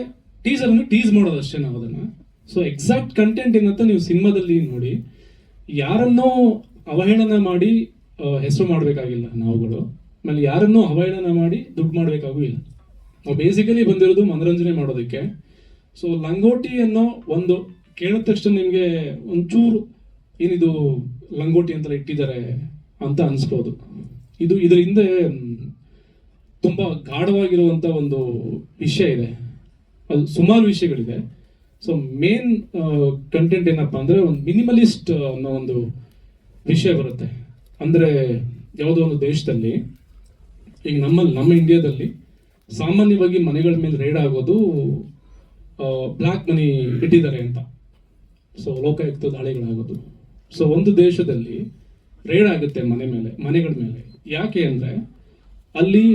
S9: ಟೀಸರ್ ಅಂದರೆ ಟೀಸ್ ಮಾಡೋದು ಅಷ್ಟೇ ನಾವು ಅದನ್ನು. ಸೊ ಎಕ್ಸಾಕ್ಟ್ ಕಂಟೆಂಟ್ ಏನಂತ ನೀವು ಸಿನಿಮಾದಲ್ಲಿ ನೋಡಿ, ಯಾರನ್ನೋ ಅವಹೇಳನ ಮಾಡಿ ಹೆಸರು ಮಾಡಬೇಕಾಗಿಲ್ಲ ನಾವುಗಳು. ಆಮೇಲೆ ಯಾರನ್ನೂ ಅವಹೇಳನ ಮಾಡಿ ದುಡ್ಡು ಮಾಡಬೇಕಾಗೂ ಇಲ್ಲ. ನಾವು ಬೇಸಿಕಲಿ ಬಂದಿರೋದು ಮನೋರಂಜನೆ ಮಾಡೋದಕ್ಕೆ. ಸೊ ಲಂಗೋಟಿ ಅನ್ನೋ ಒಂದು ಕೇಳಿದ ತಕ್ಷಣ ನಿಮಗೆ ಒಂಚೂರು ಏನಿದು ಲಂಗೋಟಿ ಅಂತ ಇಟ್ಟಿದ್ದಾರೆ ಅಂತ ಅನಿಸ್ಬೋದು. ಇದು ಇದರ ಹಿಂದೆ ತುಂಬ ಗಾಢವಾಗಿರುವಂಥ ಒಂದು ವಿಷಯ ಇದೆ. ಅದು ಸುಮಾರು ವಿಷಯಗಳಿದೆ. ಸೊ ಮೇನ್ ಕಂಟೆಂಟ್ ಏನಪ್ಪ ಅಂದರೆ ಒಂದು ಮಿನಿಮಲಿಸ್ಟ್ ಅನ್ನೋ ಒಂದು ವಿಷಯ ಬರುತ್ತೆ. ಅಂದರೆ ಯಾವುದೋ ಒಂದು ದೇಶದಲ್ಲಿ ಈಗ ನಮ್ಮಲ್ಲಿ ನಮ್ಮ ಇಂಡಿಯಾದಲ್ಲಿ ಸಾಮಾನ್ಯವಾಗಿ ಮನೆಗಳ ಮೇಲೆ ರೇಡ್ ಆಗೋದು ಬ್ಲ್ಯಾಕ್ ಮನಿ ಇಟ್ಟಿದ್ದಾರೆ ಅಂತ. ಸೊ ಲೋಕಾಯುಕ್ತ ದಾಳಿಗಳಾಗೋದು. ಸೊ ಒಂದು ದೇಶದಲ್ಲಿ ರೇಡ್ ಆಗುತ್ತೆ ಮನೆ ಮೇಲೆ, ಮನೆಗಳ ಮೇಲೆ. ಯಾಕೆ ಅಂದರೆ ಅಲ್ಲಿ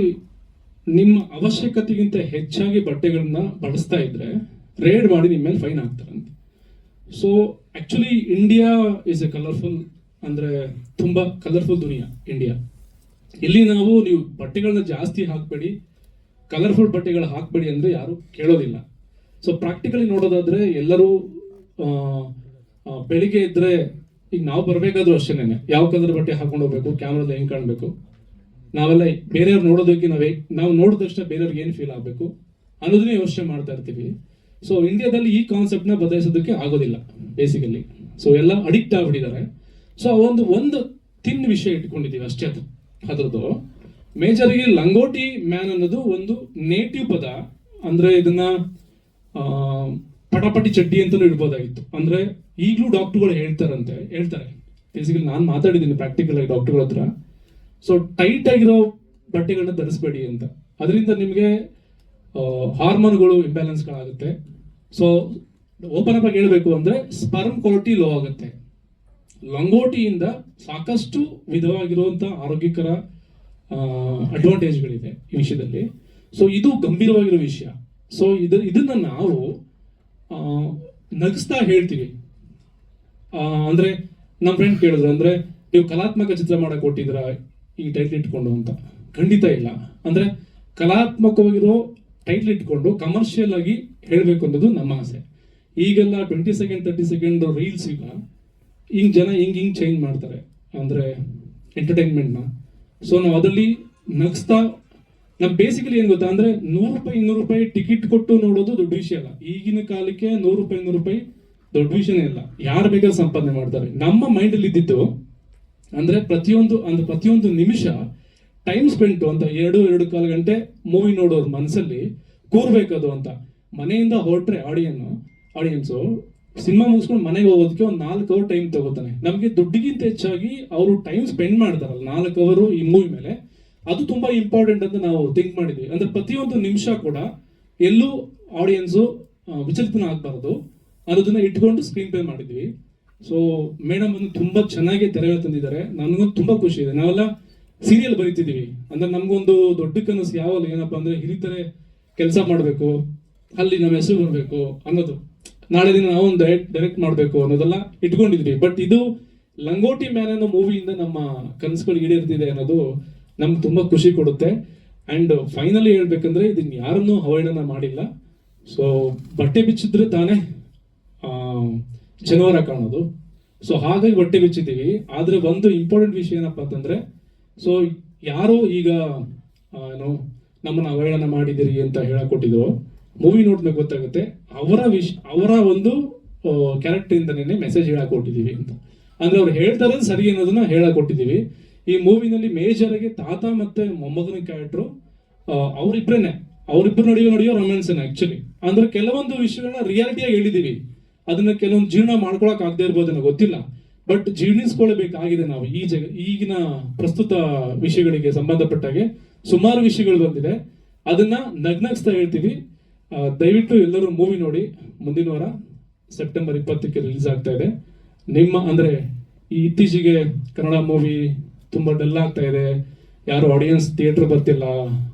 S9: ನಿಮ್ಮ ಅವಶ್ಯಕತೆಗಿಂತ ಹೆಚ್ಚಾಗಿ ಬಟ್ಟೆಗಳನ್ನ ಬಳಸ್ತಾ ಇದ್ರೆ ರೇಡ್ ಮಾಡಿ ನಿಮ್ಮ ಮೇಲೆ fine ಹಾಕ್ತಾರಂತೆ so actually India is a colourful ಅಂದರೆ ತುಂಬ ಕಲರ್ಫುಲ್ ದುನಿಯಾ ಇಂಡಿಯಾ ಇಲ್ಲಿ ನಾವು ನೀವು ಬಟ್ಟೆಗಳನ್ನ ಜಾಸ್ತಿ ಹಾಕಬೇಡಿ ಕಲರ್ಫುಲ್ ಬಟ್ಟೆಗಳು ಹಾಕಬೇಡಿ ಅಂದರೆ ಯಾರು ಕೇಳೋದಿಲ್ಲ. ಸೊ ಪ್ರಾಕ್ಟಿಕಲಿ ನೋಡೋದಾದ್ರೆ ಎಲ್ಲರೂ ಬೆಳಿಗ್ಗೆ ಇದ್ರೆ ಈಗ ನಾವು ಬರಬೇಕಾದ್ರೂ ಅಷ್ಟೇನೆ ಯಾವ ಕಲರ್ ಬಟ್ಟೆ ಹಾಕೊಂಡು ಹೋಗ್ಬೇಕು ಕ್ಯಾಮ್ರಾದ ಹೆಂಗೆ ಕಾಣಬೇಕು? ನಾವೆಲ್ಲ ಬೇರೆಯವ್ರು ನೋಡೋದಕ್ಕೆ ನಾವೇ, ನಾವು ನೋಡಿದ ತಕ್ಷಣ ಬೇರೆಯವ್ರಿಗೆ ಏನು ಫೀಲ್ ಆಗಬೇಕು? ಅನ್ನೋದನ್ನೇ ಯೋಚನೆ ಮಾಡ್ತಾ ಇರ್ತೀವಿ. ಸೊ ಇಂಡಿಯಾದಲ್ಲಿ ಈ ಕಾನ್ಸೆಪ್ಟ್ನ ಬದಲಾಯಿಸೋದಕ್ಕೆ ಆಗೋದಿಲ್ಲ ಬೇಸಿಕಲಿ ಸೊ ಎಲ್ಲ ಅಡಿಕ್ಟ್ ಆಗ್ಬಿಟ್ಟಿದ್ದಾರೆ. ಸೊ ಒಂದು ಒಂದು ತಿನ್ ವಿಷಯ ಇಟ್ಕೊಂಡಿದ್ದೀವಿ ಅಷ್ಟೇ ಅದು. ಅದ್ರದ್ದು. ಮೇಜರ್ಗೆ ಲಂಗೋಟಿ ಮ್ಯಾನ್ ಅನ್ನೋದು ಒಂದು ನೇಟಿವ್ ಪದ. ಅಂದ್ರೆ ಇದನ್ನ ಪಟಪಟಿ ಚಡ್ಡಿ ಅಂತಲೂ ಇಡ್ಬೋದಾಗಿತ್ತು. ಅಂದ್ರೆ ಈಗಲೂ ಡಾಕ್ಟರ್ಗಳು ಹೇಳ್ತಾರಂತೆ, ಹೇಳ್ತಾರೆ. ಬೇಸಿಕಲಿ ನಾನು ಮಾತಾಡಿದ್ದೀನಿ ಪ್ರಾಕ್ಟಿಕಲ್ ಆಗಿ ಡಾಕ್ಟರ್ಗಳ ಹತ್ರ. ಸೊ ಟೈಟ್ ಆಗಿರೋ ಬಟ್ಟೆಗಳನ್ನ ಧರಿಸ್ಬೇಡಿ ಅಂತ. ಅದರಿಂದ ನಿಮಗೆ ಹಾರ್ಮೋನ್ಗಳು ಇಂಬ್ಯಾಲೆನ್ಸ್ಗಳಾಗುತ್ತೆ ಸೊ ಓಪನ್ ಅಪ್ ಆಗಿ ಹೇಳಬೇಕು ಅಂದರೆ ಸ್ಪರ್ಮ್ ಕ್ವಾಲಿಟಿ ಲೋ ಆಗುತ್ತೆ. ಲಂಗೋಟಿಯಿಂದ ಸಾಕಷ್ಟು ವಿಧವಾಗಿರುವಂಥ ಆರೋಗ್ಯಕರ ಅಡ್ವಾಂಟೇಜ್ಗಳಿದೆ ಈ ವಿಷಯದಲ್ಲಿ. ಸೊ ಇದು ಗಂಭೀರವಾಗಿರೋ ವಿಷಯ. ಸೊ ಇದು, ಇದನ್ನ ನಾವು ನಗಿಸ್ತಾ ಹೇಳ್ತೀವಿ. ಅಂದರೆ ಅಂದ್ರೆ ನಮ್ಮ ಫ್ರೆಂಡ್ ಕೇಳಿದ್ರು, ಅಂದ್ರೆ ನೀವು ಕಲಾತ್ಮಕ ಚಿತ್ರ ಮಾಡಕ್ಕೆ ಕೊಟ್ಟಿದ್ರ ಈ ಟೈಟ್ಲ್ ಇಟ್ಕೊಂಡು ಅಂತ. ಖಂಡಿತ ಇಲ್ಲ. ಅಂದ್ರೆ ಕಲಾತ್ಮಕವಾಗಿರೋ ಟೈಟ್ಲ್ ಇಟ್ಕೊಂಡು ಕಮರ್ಷಿಯಲ್ ಆಗಿ ಹೇಳಬೇಕು ಅನ್ನೋದು ನಮ್ಮ ಆಸೆ. ಈಗೆಲ್ಲ twenty second thirty second reels ಈಗ ಹಿಂಗ್ ಜನ ಹಿಂಗೆ ಹಿಂಗೆ ಚೇಂಜ್ ಮಾಡ್ತಾರೆ ಅಂದರೆ ಎಂಟರ್ಟೈನ್ಮೆಂಟ್ನ ಸೊ ನಾವು ಅದರಲ್ಲಿ ನಗಿಸ್ತಾ, ನಾವು ಬೇಸಿಕಲಿ ಏನು ಗೊತ್ತಾ ಅಂದರೆ ನೂರು ರೂಪಾಯಿ, ಇನ್ನೂರು ರೂಪಾಯಿ ಟಿಕೆಟ್ ಕೊಟ್ಟು ನೋಡೋದು ದೊಡ್ಡ ವಿಷಯ ಅಲ್ಲ. ಈಗಿನ ಕಾಲಕ್ಕೆ ನೂರು ರೂಪಾಯಿ, ಇನ್ನೂರು ರೂಪಾಯಿ ದೊಡ್ಡ ವಿಷಯನೇ ಇಲ್ಲ. ಯಾರು ಬೇಕಾದ್ರೂ ಸಂಪಾದನೆ ಮಾಡ್ತಾರೆ. ನಮ್ಮ ಮೈಂಡಲ್ಲಿ ಇದ್ದಿದ್ದು ಅಂದರೆ ಪ್ರತಿಯೊಂದು, ಅಂದ್ರೆ ಪ್ರತಿಯೊಂದು ನಿಮಿಷ ಟೈಮ್ ಸ್ಪೆಂಟ್ ಅಂತ ಎರಡು ಎರಡು ಕಾಲು ಗಂಟೆ ಮೂವಿ ನೋಡೋರು ಮನಸ್ಸಲ್ಲಿ ಕೂರ್ಬೇಕದು ಅಂತ. ಮನೆಯಿಂದ ಹೊರಟ್ರೆ ಆಡಿಯನ್ನು ಆಡಿಯನ್ಸು ಸಿನಿಮಾ ಮುಗಿಸ್ಕೊಂಡು ಮನೆಗೆ ಹೋಗೋದಕ್ಕೆ ಒಂದು ನಾಲ್ಕು ಅವರ್ ಟೈಮ್ ತಗೋತಾನೆ. ನಮಗೆ ದುಡ್ಡಿಗಿಂತ ಹೆಚ್ಚಾಗಿ ಅವರು ಟೈಮ್ ಸ್ಪೆಂಡ್ ಮಾಡ್ತಾರಲ್ಲ, ನಾಲ್ಕು ಅವರು ಈ ಮೂವಿ ಮೇಲೆ. ಅದು ತುಂಬಾ ಇಂಪಾರ್ಟೆಂಟ್ ಅಂತ ನಾವು ಥಿಂಕ್ ಮಾಡಿದ್ವಿ. ಅಂದ್ರೆ ಪ್ರತಿಯೊಂದು ನಿಮಿಷ ಕೂಡ ಎಲ್ಲೂ ಆಡಿಯನ್ಸು ವಿಚಲಿತನ ಆಗ್ಬಾರ್ದು. ಅನ್ನೋದನ್ನ ಇಟ್ಕೊಂಡು ಸ್ಕ್ರೀನ್ ಪ್ಲೇ ಮಾಡಿದ್ವಿ. ಸೊ ಮೇಡಮ್ ಅನ್ನು ತುಂಬಾ ಚೆನ್ನಾಗಿ ತೆರೆಗೆ ತಂದಿದ್ದಾರೆ. ನನಗೂ ತುಂಬಾ ಖುಷಿ ಇದೆ. ನಾವೆಲ್ಲ ಸೀರಿಯಲ್ ಬರಿತಿದೀವಿ. ಅಂದ್ರೆ ನಮ್ಗೊಂದು ದೊಡ್ಡ ಕನಸು ಯಾವಲ್ಲ ಏನಪ್ಪಾ ಅಂದ್ರೆ ಹಿರಿತರೆ ಕೆಲಸ ಮಾಡಬೇಕು, ಅಲ್ಲಿ ನಮ್ಮ ಹೆಸರು ಬರಬೇಕು ಅನ್ನೋದು. ನಾಳೆ ದಿನ ನಾವು ಒಂದು ಡೈರೆಕ್ಟ್ ಮಾಡಬೇಕು ಅನ್ನೋದೆಲ್ಲ ಇಟ್ಕೊಂಡಿದ್ವಿ. ಬಟ್ ಇದು ಲಂಗೋಟಿ ಮ್ಯಾನ್ ಅನ್ನೋ ಮೂವಿಯಿಂದ ನಮ್ಮ ಕನಸುಗಳು ಈಡೇರ್ತಿದೆ ಅನ್ನೋದು ನಮ್ಗೆ ತುಂಬ ಖುಷಿ ಕೊಡುತ್ತೆ. ಅಂಡ್ ಫೈನಲಿ ಹೇಳ್ಬೇಕಂದ್ರೆ ಇದನ್ನ ಯಾರನ್ನೂ ಅವಹೇಳನ ಮಾಡಿಲ್ಲ. ಸೊ ಬಟ್ಟೆ ಬಿಚ್ಚಿದ್ರೆ ತಾನೇ ಜನವರ ಕಾಣೋದು. ಸೊ ಹಾಗಾಗಿ ಬಟ್ಟೆ ಬಿಚ್ಚಿದ್ದೀವಿ. ಆದರೆ ಒಂದು ಇಂಪಾರ್ಟೆಂಟ್ ವಿಷಯ ಏನಪ್ಪಾ ಅಂತಂದ್ರೆ ಸೊ ಯಾರು ಈಗ ಏನು ನಮ್ಮನ್ನು ಅವಹೇಳನ ಮಾಡಿದಿರಿ ಅಂತ ಹೇಳಕ್ ಕೊಟ್ಟಿದ್ರು ಮೂವಿ ನೋಡ್ಬೇಕು ಗೊತ್ತಾಗುತ್ತೆ. ಅವರ ವಿಶ್ ಅವರ ಒಂದು ಕ್ಯಾರೆಕ್ಟರಿಂದನೇ ಮೆಸೇಜ್ ಹೇಳಕ್ ಕೊಟ್ಟಿದೀವಿ ಅಂತ. ಅಂದ್ರೆ ಅವ್ರು ಹೇಳ್ತಾರೆ ಸರಿ ಅನ್ನೋದನ್ನ ಹೇಳಕ್ ಕೊಟ್ಟಿದ್ದೀವಿ ಈ ಮೂವಿನಲ್ಲಿ ಆಗಿ ತಾತ ಮತ್ತೆ ಮೊಮ್ಮಗನ ಕ್ಯಾರೆಕ್ಟ್ರು ಅವರಿಬ್ಬರೇನೆ ಅವರಿಬ್ಬರು ನಡೆಯೋ ನಡೆಯೋ ರೊಮ್ಯಾನ್ಸ್ ಆಕ್ಚುಲಿ ಅಂದ್ರೆ ಕೆಲವೊಂದು ವಿಷಯಗಳನ್ನ ರಿಯಾಲಿಟಿಯಾಗಿ ಹೇಳಿದೀವಿ ಅದನ್ನ ಕೆಲವೊಂದು ಜೀರ್ಣ ಮಾಡ್ಕೊಳಕ್ ಆಗದೆ ಇರ್ಬೋದೇನೋ ಗೊತ್ತಿಲ್ಲ. ಬಟ್ ಜೀರ್ಣಿಸ್ಕೊಳ್ಬೇಕಾಗಿದೆ ನಾವು ಈ ಜಗ, ಈಗಿನ ಪ್ರಸ್ತುತ ವಿಷಯಗಳಿಗೆ ಸಂಬಂಧಪಟ್ಟಾಗೆ. ಸುಮಾರು ವಿಷಯಗಳು ಬಂದಿದೆ. ಅದನ್ನ ನಗ್ನಗ್ಸ್ತಾ ಹೇಳ್ತೀವಿ. ದಯವಿಟ್ಟು ಎಲ್ಲರೂ ಮೂವಿ ನೋಡಿ. ಮುಂದಿನ ವಾರ ಸೆಪ್ಟೆಂಬರ್ ಇಪ್ಪತ್ತಕ್ಕೆ ರಿಲೀಸ್ ಆಗ್ತಾ ಇದೆ. ನಿಮ್ಮ, ಅಂದರೆ ಈ ಇತ್ತೀಚೆಗೆ ಕನ್ನಡ ಮೂವಿ ತುಂಬ ಡಲ್ ಆಗ್ತಾ ಇದೆ. ಯಾರು ಆಡಿಯನ್ಸ್ ಥಿಯೇಟ್ರ್ ಬರ್ತಿಲ್ಲ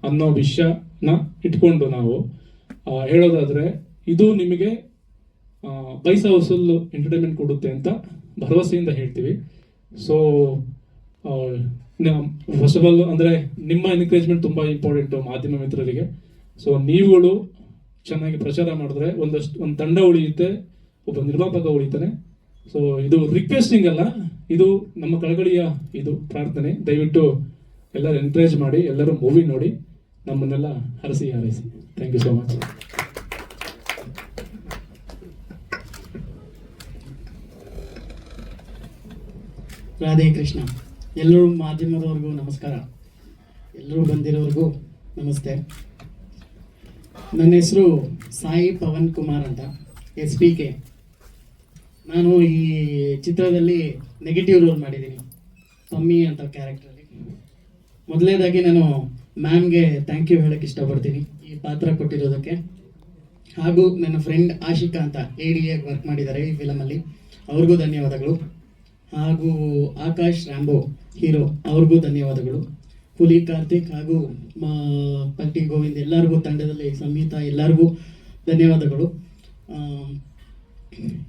S9: ಅನ್ನೋ ವಿಷಯನ ಇಟ್ಕೊಂಡು ನಾವು ಹೇಳೋದಾದರೆ ಇದು ನಿಮಗೆ ಪೈಸಾ ವಸೂಲು ಎಂಟರ್ಟೈನ್ಮೆಂಟ್ ಕೊಡುತ್ತೆ ಅಂತ ಭರವಸೆಯಿಂದ ಹೇಳ್ತೀವಿ. ಸೊ ಫಸ್ಟ್ ಆಫ್ ಆಲ್ ಅಂದರೆ ನಿಮ್ಮ ಎನ್ಕರೇಜ್ಮೆಂಟ್ ತುಂಬ ಇಂಪಾರ್ಟೆಂಟು ಮಾಧ್ಯಮ ಮಿತ್ರರಿಗೆ. ಸೊ ನೀವುಗಳು ಚೆನ್ನಾಗಿ ಪ್ರಚಾರ ಮಾಡಿದ್ರೆ ಒಂದಷ್ಟು, ಒಂದು ತಂಡ ಉಳಿಯುತ್ತೆ, ಒಬ್ಬ ನಿರ್ಮಾಪಕ ಉಳಿತಾನೆ. ಸೊ ಇದು ರಿಕ್ವೆಸ್ಟಿಂಗ್ ಅಲ್ಲ, ಇದು ನಮ್ಮ ಕಳಗಳಿಯ ಇದು ಪ್ರಾರ್ಥನೆ. ದಯವಿಟ್ಟು ಎಲ್ಲರೂ ಎನ್ಕರೇಜ್ ಮಾಡಿ, ಎಲ್ಲರೂ ಮೂವಿ ನೋಡಿ, ನಮ್ಮನ್ನೆಲ್ಲ ಹರಸಿ, ಹಾರೈಸಿ. Thank you so much
S10: Radhe Krishna, ಎಲ್ಲರೂ ಮಾಧ್ಯಮದವ್ರಿಗೂ ನಮಸ್ಕಾರ. ಎಲ್ಲರೂ ಬಂದಿರೋರಿಗೂ ನಮಸ್ತೆ. ನನ್ನ ಹೆಸರು ಸಾಯಿ ಪವನ್ ಕುಮಾರ್ ಅಂತ ಎಸ್ ಪಿ ಕೆ ನಾನು ಈ ಚಿತ್ರದಲ್ಲಿ ನೆಗೆಟಿವ್ ರೋಲ್ ಮಾಡಿದ್ದೀನಿ ಪಮ್ಮಿ ಅಂತ ಕ್ಯಾರೆಕ್ಟ್ರಲ್ಲಿ ಮೊದಲನೇದಾಗಿ ನಾನು ಮ್ಯಾಮ್ಗೆ ಥ್ಯಾಂಕ್ ಯು ಹೇಳಕ್ಕೆ ಇಷ್ಟಪಡ್ತೀನಿ ಈ ಪಾತ್ರ ಕೊಟ್ಟಿರೋದಕ್ಕೆ. ಹಾಗೂ ನನ್ನ ಫ್ರೆಂಡ್ ಆಶಿಕಾ ಅಂತ ಎ ಡಿ ಆಗಿ ವರ್ಕ್ ಮಾಡಿದ್ದಾರೆ ಈ ಫಿಲಮಲ್ಲಿ ಅವ್ರಿಗೂ ಧನ್ಯವಾದಗಳು. ಹಾಗೂ ಆಕಾಶ್ ರ್ಯಾಂಬೋ ಹೀರೋ ಅವ್ರಿಗೂ ಧನ್ಯವಾದಗಳು. ಹುಲಿ ಕಾರ್ತಿಕ್ ಹಾಗೂ ಮಾ ಗೋವಿಂದ್ ಎಲ್ಲರಿಗೂ ತಂಡದಲ್ಲಿ ಸಂಗೀತ ಎಲ್ಲರಿಗೂ ಧನ್ಯವಾದಗಳು.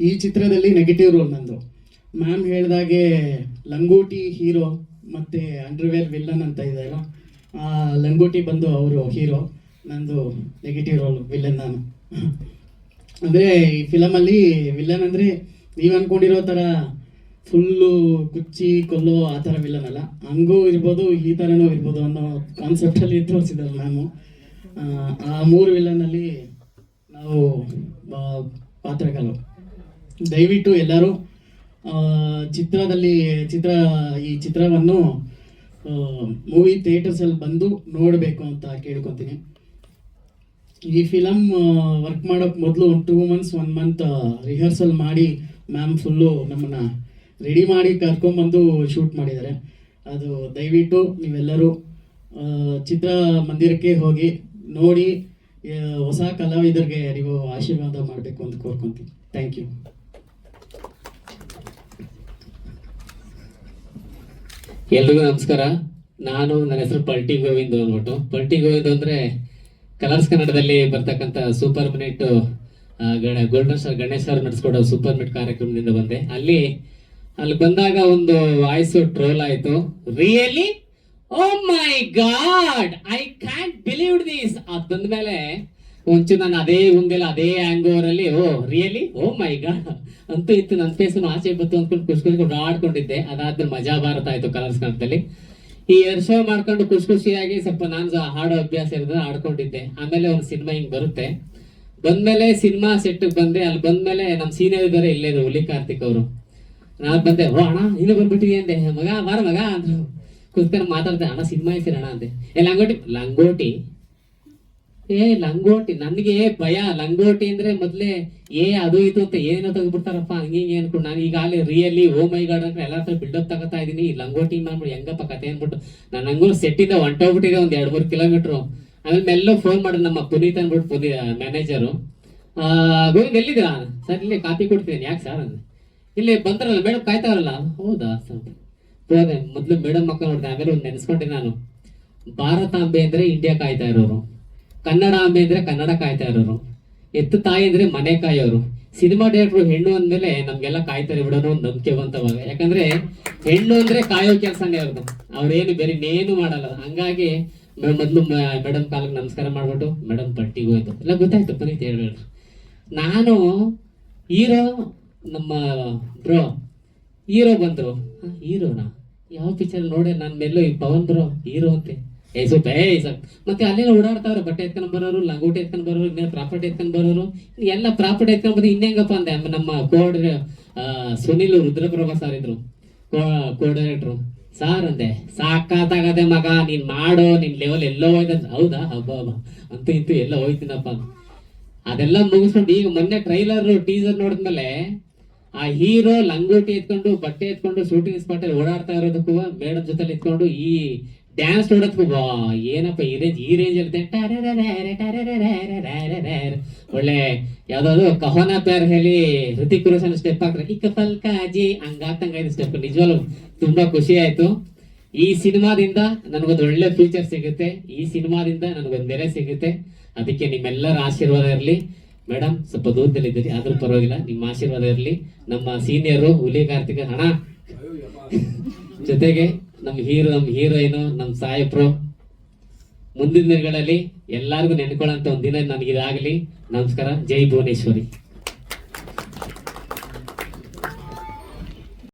S10: ಈ ಚಿತ್ರದಲ್ಲಿ ನೆಗೆಟಿವ್ ರೋಲ್ ನಂದು. ಮ್ಯಾಮ್ ಹೇಳಿದಾಗೆ ಲಂಗೋಟಿ ಹೀರೋ ಮತ್ತು ಅಂಡರ್ವೇರ್ ವಿಲ್ಲನ್ ಅಂತ ಇದೆಯಲ್ಲ ಆ ಲಂಗೋಟಿ ಬಂದು ಅವರು ಹೀರೋ, ನಂದು ನೆಗೆಟಿವ್ ರೋಲ್ ವಿಲ್ಲನ್ ನಾನು. ಅಂದರೆ ಈ ಫಿಲಮಲ್ಲಿ ವಿಲ್ಲನ್ ಅಂದರೆ ನೀವು ಅಂದ್ಕೊಂಡಿರೋ ಥರ ಫುಲ್ಲು ಕುಚ್ಚಿ ಕೊಲ್ಲೋ ಆ ಥರ ವಿಲನ್ ಅಲ್ಲ ಹಂಗೂ ಇರ್ಬೋದು, ಈ ಥರನೂ ಇರ್ಬೋದು ಅನ್ನೋ ಕಾನ್ಸೆಪ್ಟಲ್ಲಿ ತೋರಿಸಿದ್ದಾರೆ ಮ್ಯಾಮು ಆ ಮೂರು ವಿಲನಲ್ಲಿ ನಾವು ಪಾತ್ರಗಳು. ದಯವಿಟ್ಟು ಎಲ್ಲರೂ ಚಿತ್ರದಲ್ಲಿ, ಚಿತ್ರ, ಈ ಚಿತ್ರವನ್ನು ಮೂವಿ ಥಿಯೇಟರ್ಸಲ್ಲಿ ಬಂದು ನೋಡಬೇಕು ಅಂತ ಕೇಳ್ಕೊತೀನಿ. ಈ ಫಿಲಮ್ ವರ್ಕ್ ಮಾಡೋಕ್ಕೆ ಮೊದಲು ಒಂದು two months one month rehearsal ಮಾಡಿ ಮ್ಯಾಮ್ ಫುಲ್ಲು ನಮ್ಮನ್ನು ರೆಡಿ ಮಾಡಿ ಕರ್ಕೊಂಬಂದು ಶೂಟ್ ಮಾಡಿದ್ದಾರೆ. ಅದು ದಯವಿಟ್ಟು ನೀವೆಲ್ಲರೂ ಚಿತ್ರ ಮಂದಿರಕ್ಕೆ ಹೋಗಿ ನೋಡಿ ಹೊಸ ಕಲಾವಿದರಿಗೆ ನೀವು ಆಶೀರ್ವಾದ ಮಾಡಬೇಕು ಅಂತ ಕೋರ್ಕೊತೀನಿ ಥ್ಯಾಂಕ್ ಯು
S11: ಎಲ್ರಿಗೂ ನಮಸ್ಕಾರ. ನಾನು ನನ್ನ ಹೆಸರು ಪಲ್ಟಿ ಗೋವಿಂದ್ ಅಂದ್ಬಿಟ್ಟು. ಪಲ್ಟಿ ಗೋವಿಂದ್ ಅಂದರೆ ಕಲರ್ಸ್ ಕನ್ನಡದಲ್ಲಿ ಬರ್ತಕ್ಕಂಥ super minute golden star Ganesh ಅವರು ನಡೆಸ್ಕೊಡೋ ಸೂಪರ್ ಮಿನಿಟ್ ಕಾರ್ಯಕ್ರಮದಿಂದ ಬಂದೆ. ಅಲ್ಲಿ ಅಲ್ಲಿ ಬಂದಾಗ ಒಂದು ವಾಯ್ಸ್ ಟ್ರೋಲ್ ಆಯ್ತು. Really oh my God I can't believe this ಅದ್ ಬಂದ್ಮೇಲೆ ಒಂಚೂರು ನಾನು ಅದೇ ಉಂಗೆಲ್ಲ ಅದೇ ಆಂಗೋರ್ ಅಲ್ಲಿ oh really oh my god ಅಂತೂ ಇತ್ತು. ನನ್ನ ಫೇಸ್ ಆಚೆ ಬಂತು ಅಂದ್ಕೊಂಡು ಖುಷಿ ಖುಷಿ ಆಡ್ಕೊಂಡಿದ್ದೆ. ಅದಾದ್ರೆ ಮಜಾ ಭಾರತ ಆಯ್ತು ಕಲರ್ಸ್ ಕನ್ನಡದಲ್ಲಿ ಈ ಎರಡು ಶೋ ಮಾಡ್ಕೊಂಡು ಖುಷಿ ಖುಷಿಯಾಗಿ ಸ್ವಲ್ಪ ನಾನು ಹಾಡೋ ಅಭ್ಯಾಸ ಇರೋದ್ರೆ ಆಡ್ಕೊಂಡಿದ್ದೆ. ಆಮೇಲೆ ಒಂದು ಸಿನಿಮಾ ಹಿಂಗ್ ಬರುತ್ತೆ. ಬಂದ್ಮೇಲೆ ಸಿನಿಮಾ ಸೆಟ್ ಬಂದೆ. ಅಲ್ಲಿ ಬಂದ್ಮೇಲೆ ನಮ್ಮ ಸೀನಿಯರ್ ಇದ್ದಾರೆ, ಇಲ್ಲೇ ಹುಲಿ ಕಾರ್ತಿಕ್ ಅವರು. ನಾನು ಬಂದೆ, ಓ ಅಣ್ಣ, ಇನ್ನು ಬಂದ್ಬಿಟ್ಟಿದೆ ಅಂದೆ. ಮಗ ಬಾರ ಮಗ, ಅಂದ್ರು. ಕೂತ್ಕೊಂಡು ಮಾತಾಡ್ದೆ, ಅಣ್ಣ ಸಿನಿಮಾ ಹೆಸರು ಅಣ್ಣ ಅಂದೆ. ಏ, ಲಂಗೋಟಿ ಲಂಗೋಟಿ? ಏ, ಲಂಗೋಟಿ, ನನಗೆ ಭಯ. ಲಂಗೋಟಿ ಅಂದ್ರೆ ಮೊದ್ಲೇ, ಏ, ಅದು ಇದು ಅಂತ ಏನೋ ತೆಗೆದ್ಬಿಡ್ತಾರಪ್ಪ, ಹಂಗೆ ಹಿಂಗೆ ಅನ್ಕೊಂಡು ನಾನು ಈಗಾಗಲೇ ರಿಯಲ್ಲಿ ಓ ಮೈ ಗಾಡ್ ಅಂತ ಎಲ್ಲ ಹತ್ರ ಬಿಲ್ಡಪ್ ತಗೋತಾ ಇದೀನಿ ಈ ಲಂಗೋಟಿ ಮಾಡ್ಬಿಟ್ಟು ಹೆಂಗಪ್ಪ ಕತೆ ಅಂದ್ಬಿಟ್ಟು. ನಾನು ಹಂಗೂ ಸೆಟ್ಟಿಂದ ಹೊಂಟೋಗ್ಬಿಟ್ಟಿದೆ ಒಂದ್ ಎರಡು ಮೂರು ಕಿಲೋಮೀಟ್ರು ಆಮೇಲೆ ಮೆಲ್ಲೋ ಫೋನ್ ಮಾಡಿದ್ರು ನಮ್ಮ ಪುನೀತ್ ಅಂದ್ಬಿಟ್ಟು, ಪುನಿ ಮ್ಯಾನೇಜರು ಗೋವಿಂದ್ ಎಲ್ಲಿದ್ದೀರಾ? ಸರ್, ಇಲ್ಲಿ ಕಾಪಿ ಕೊಡ್ತೀನಿ ಯಾಕೆ ಸರ್? ಅಂದೆ ಇಲ್ಲಿ ಬಂದ್ರಲ್ಲ ಮೇಡಮ್ ಕಾಯ್ತಾರಲ್ಲ? ಹೌದಾ ಸರ್? ಮೊದಲು ಮೇಡಮ್ ಮಕ್ಕಳು ನೋಡಿದೆ ಆಮೇಲೆ ಒಂದು ನೆನೆಸ್ಕೊಂಡೆ ನಾನು. ಭಾರತಾಂಬೆ ಅಂದ್ರೆ ಇಂಡಿಯಾ ಕಾಯ್ತಾ ಇರೋರು. ಕನ್ನಡ ಅಂಬೆ ಅಂದ್ರೆ ಕನ್ನಡ ಕಾಯ್ತಾ ಇರೋರು. ಎತ್ತು ತಾಯಿ ಅಂದ್ರೆ ಮನೆ ಕಾಯೋರು. ಸಿನಿಮಾ ಡೈರೆಕ್ಟ್ರು ಹೆಣ್ಣು ಅಂದ್ಮೇಲೆ ನಮ್ಗೆಲ್ಲ ಕಾಯ್ತಾರೆ ಬಿಡೋಣ ಒಂದು ನಂಬಿಕೆ ಬಂತವಾಗ. ಯಾಕಂದ್ರೆ ಹೆಣ್ಣು ಅಂದ್ರೆ ಕಾಯೋ ಕೆಲಸನೇ ಅವ್ರದ್ದು ಅವ್ರೇನು ಬೇರೆ ಇನ್ನೇನು ಮಾಡಲ್ಲ. ಹಂಗಾಗಿ ಮೊದಲು ಮೇಡಮ್ ಕಾಲಕ್ಕೆ ನಮಸ್ಕಾರ ಮಾಡ್ಬಿಟ್ಟು ಮೇಡಮ್ ಪಟ್ಟಿಗೆ ಹೋಯ್ತು. ಎಲ್ಲ ಗೊತ್ತಾಯ್ತು ಪುನೀತ್ ಹೇಳಿ ನಾನು ಹೀರೋ ನಮ್ಮ ಬ್ರೋ ಹೀರೋ ಬಂದ್ರು. ಹೀರೋನಾ ಯಾವ ಪಿಕ್ಚರ್ ನೋಡಿ? ನನ್ನ ಮೇಲೂ ಈ ಪವನ್ ಬ್ರೋ ಹೀರೋ ಅಂತೆ. ಏ ಸ್ವಲ್ಪ ಏ ಮತ್ತೆ ಅಲ್ಲೆಲ್ಲ ಓಡಾಡ್ತಾವ್ರೆ, ಬಟ್ಟೆ ಎತ್ಕೊಂಡ್ ಬರೋರು, ಲಂಗೋಟಿ ಎತ್ಕೊಂಡ್ ಬರೋರು ಇನ್ನೇ ಪ್ರಾಪರ್ಟಿ ಎತ್ಕೊಂಡ್ ಬರೋರು? ಎಲ್ಲ ಪ್ರಾಪರ್ಟಿ ಎತ್ಕೊಂಡ್ ಬಂದು ಇನ್ನೇಂಗಪ್ಪ ಅಂದೆ. ನಮ್ಮ ಕೋಡ್ ಸುನಿಲ್ ರುದ್ರಪ್ರಭಾ ಸರ್ ಇದ್ರು. ಕೋ ಡೈರೆಕ್ಟ್ರು ಸಾರ್ ಅಂದೆ, ಸಾಕಾತಾಗದೆ ಮಗ, ನೀನ್ ಮಾಡೋ, ನಿನ್ ಲೆವೆಲ್ ಎಲ್ಲೋ ಹೋಯ್ತ. ಹೌದಾ? ಹಬ್ಬ ಹಬ್ಬ. ಅಂತೂ ಇಂತೂ ಎಲ್ಲ ಹೋಯ್ತೀನಪ್ಪ ಅದೆಲ್ಲ ಮುಗಿಸ್ಕೊಂಡು ಈಗ ಮೊನ್ನೆ ಟ್ರೈಲರ್ ಟೀಸರ್ ನೋಡಿದ್ಮೇಲೆ ಆ ಹೀರೋ ಲಂಗೋಟಿ ಎತ್ಕೊಂಡು, ಬಟ್ಟೆ ಎತ್ಕೊಂಡು ಶೂಟಿಂಗ್ ಸ್ಪಾಟ್ ಅಲ್ಲಿ ಓಡಾಡ್ತಾ ಇರೋದಕ್ಕೂ ಮೇಡಮ್ ಜೊತೆ ಎತ್ಕೊಂಡು ಈ ಡ್ಯಾನ್ಸ್ ನೋಡೋದಕ್ಕೂ ಬಾ ಏನಪ್ಪ, ಈ ರೇಂಜ್ ಈ ರೇಂಜ್ ಅಲ್ಲಿ ಒಳ್ಳೆ ಯಾವ್ದಾದ್ರು ಕಹೋನಾ ಪ್ಯಾರ್ ಹೇಳಿ ಹೃತಿಕ್ ರೋಷನ್ ಸ್ಟೆಪ್ ಹಾಕ್ರೆ ಇಕ್ಕ ಫಲ್ಕಾಜಿ ಕಾಜಿ ಹಂಗಾತಂಗ ಸ್ಟೆಪ್ ನಿಜವಾಗ್ಲು ತುಂಬಾ ಖುಷಿ ಆಯ್ತು ಈ ಸಿನಿಮಾದಿಂದ ನನಗೊಂದು ಒಳ್ಳೆ ಫ್ಯೂಚರ್ ಸಿಗುತ್ತೆ ಈ ಸಿನಿಮಾದಿಂದ ನನಗೊಂದು ನೆರೆ ಸಿಗುತ್ತೆ ಅದಕ್ಕೆ ನಿಮ್ಮೆಲ್ಲರ ಆಶೀರ್ವಾದ ಇರಲಿ ಮೇಡಮ್ ಸ್ವಲ್ಪ ದೂರದಲ್ಲಿದ್ದೀರಿ ಆದ್ರೂ ಪರವಾಗಿಲ್ಲ, ನಿಮ್ಮ ಆಶೀರ್ವಾದ ಇರಲಿ. ನಮ್ಮ ಸೀನಿಯರು ಹುಲಿ ಕಾರ್ತಿಕ ಹಣ ಜೊತೆಗೆ ನಮ್ಮ ಹೀರೋ ನಮ್ಮ ಹೀರೋಯಿನ್ ನಮ್ಮ ಸಾಹೇಬ್ರು ಮುಂದಿನ ದಿನಗಳಲ್ಲಿ ಎಲ್ಲರಿಗೂ ನೆನ್ಕೊಳ್ಳೋಂಥ ಒಂದು ದಿನ ನನಗಿದಾಗಲಿ. ನಮಸ್ಕಾರ, ಜೈ ಭುವನೇಶ್ವರಿ.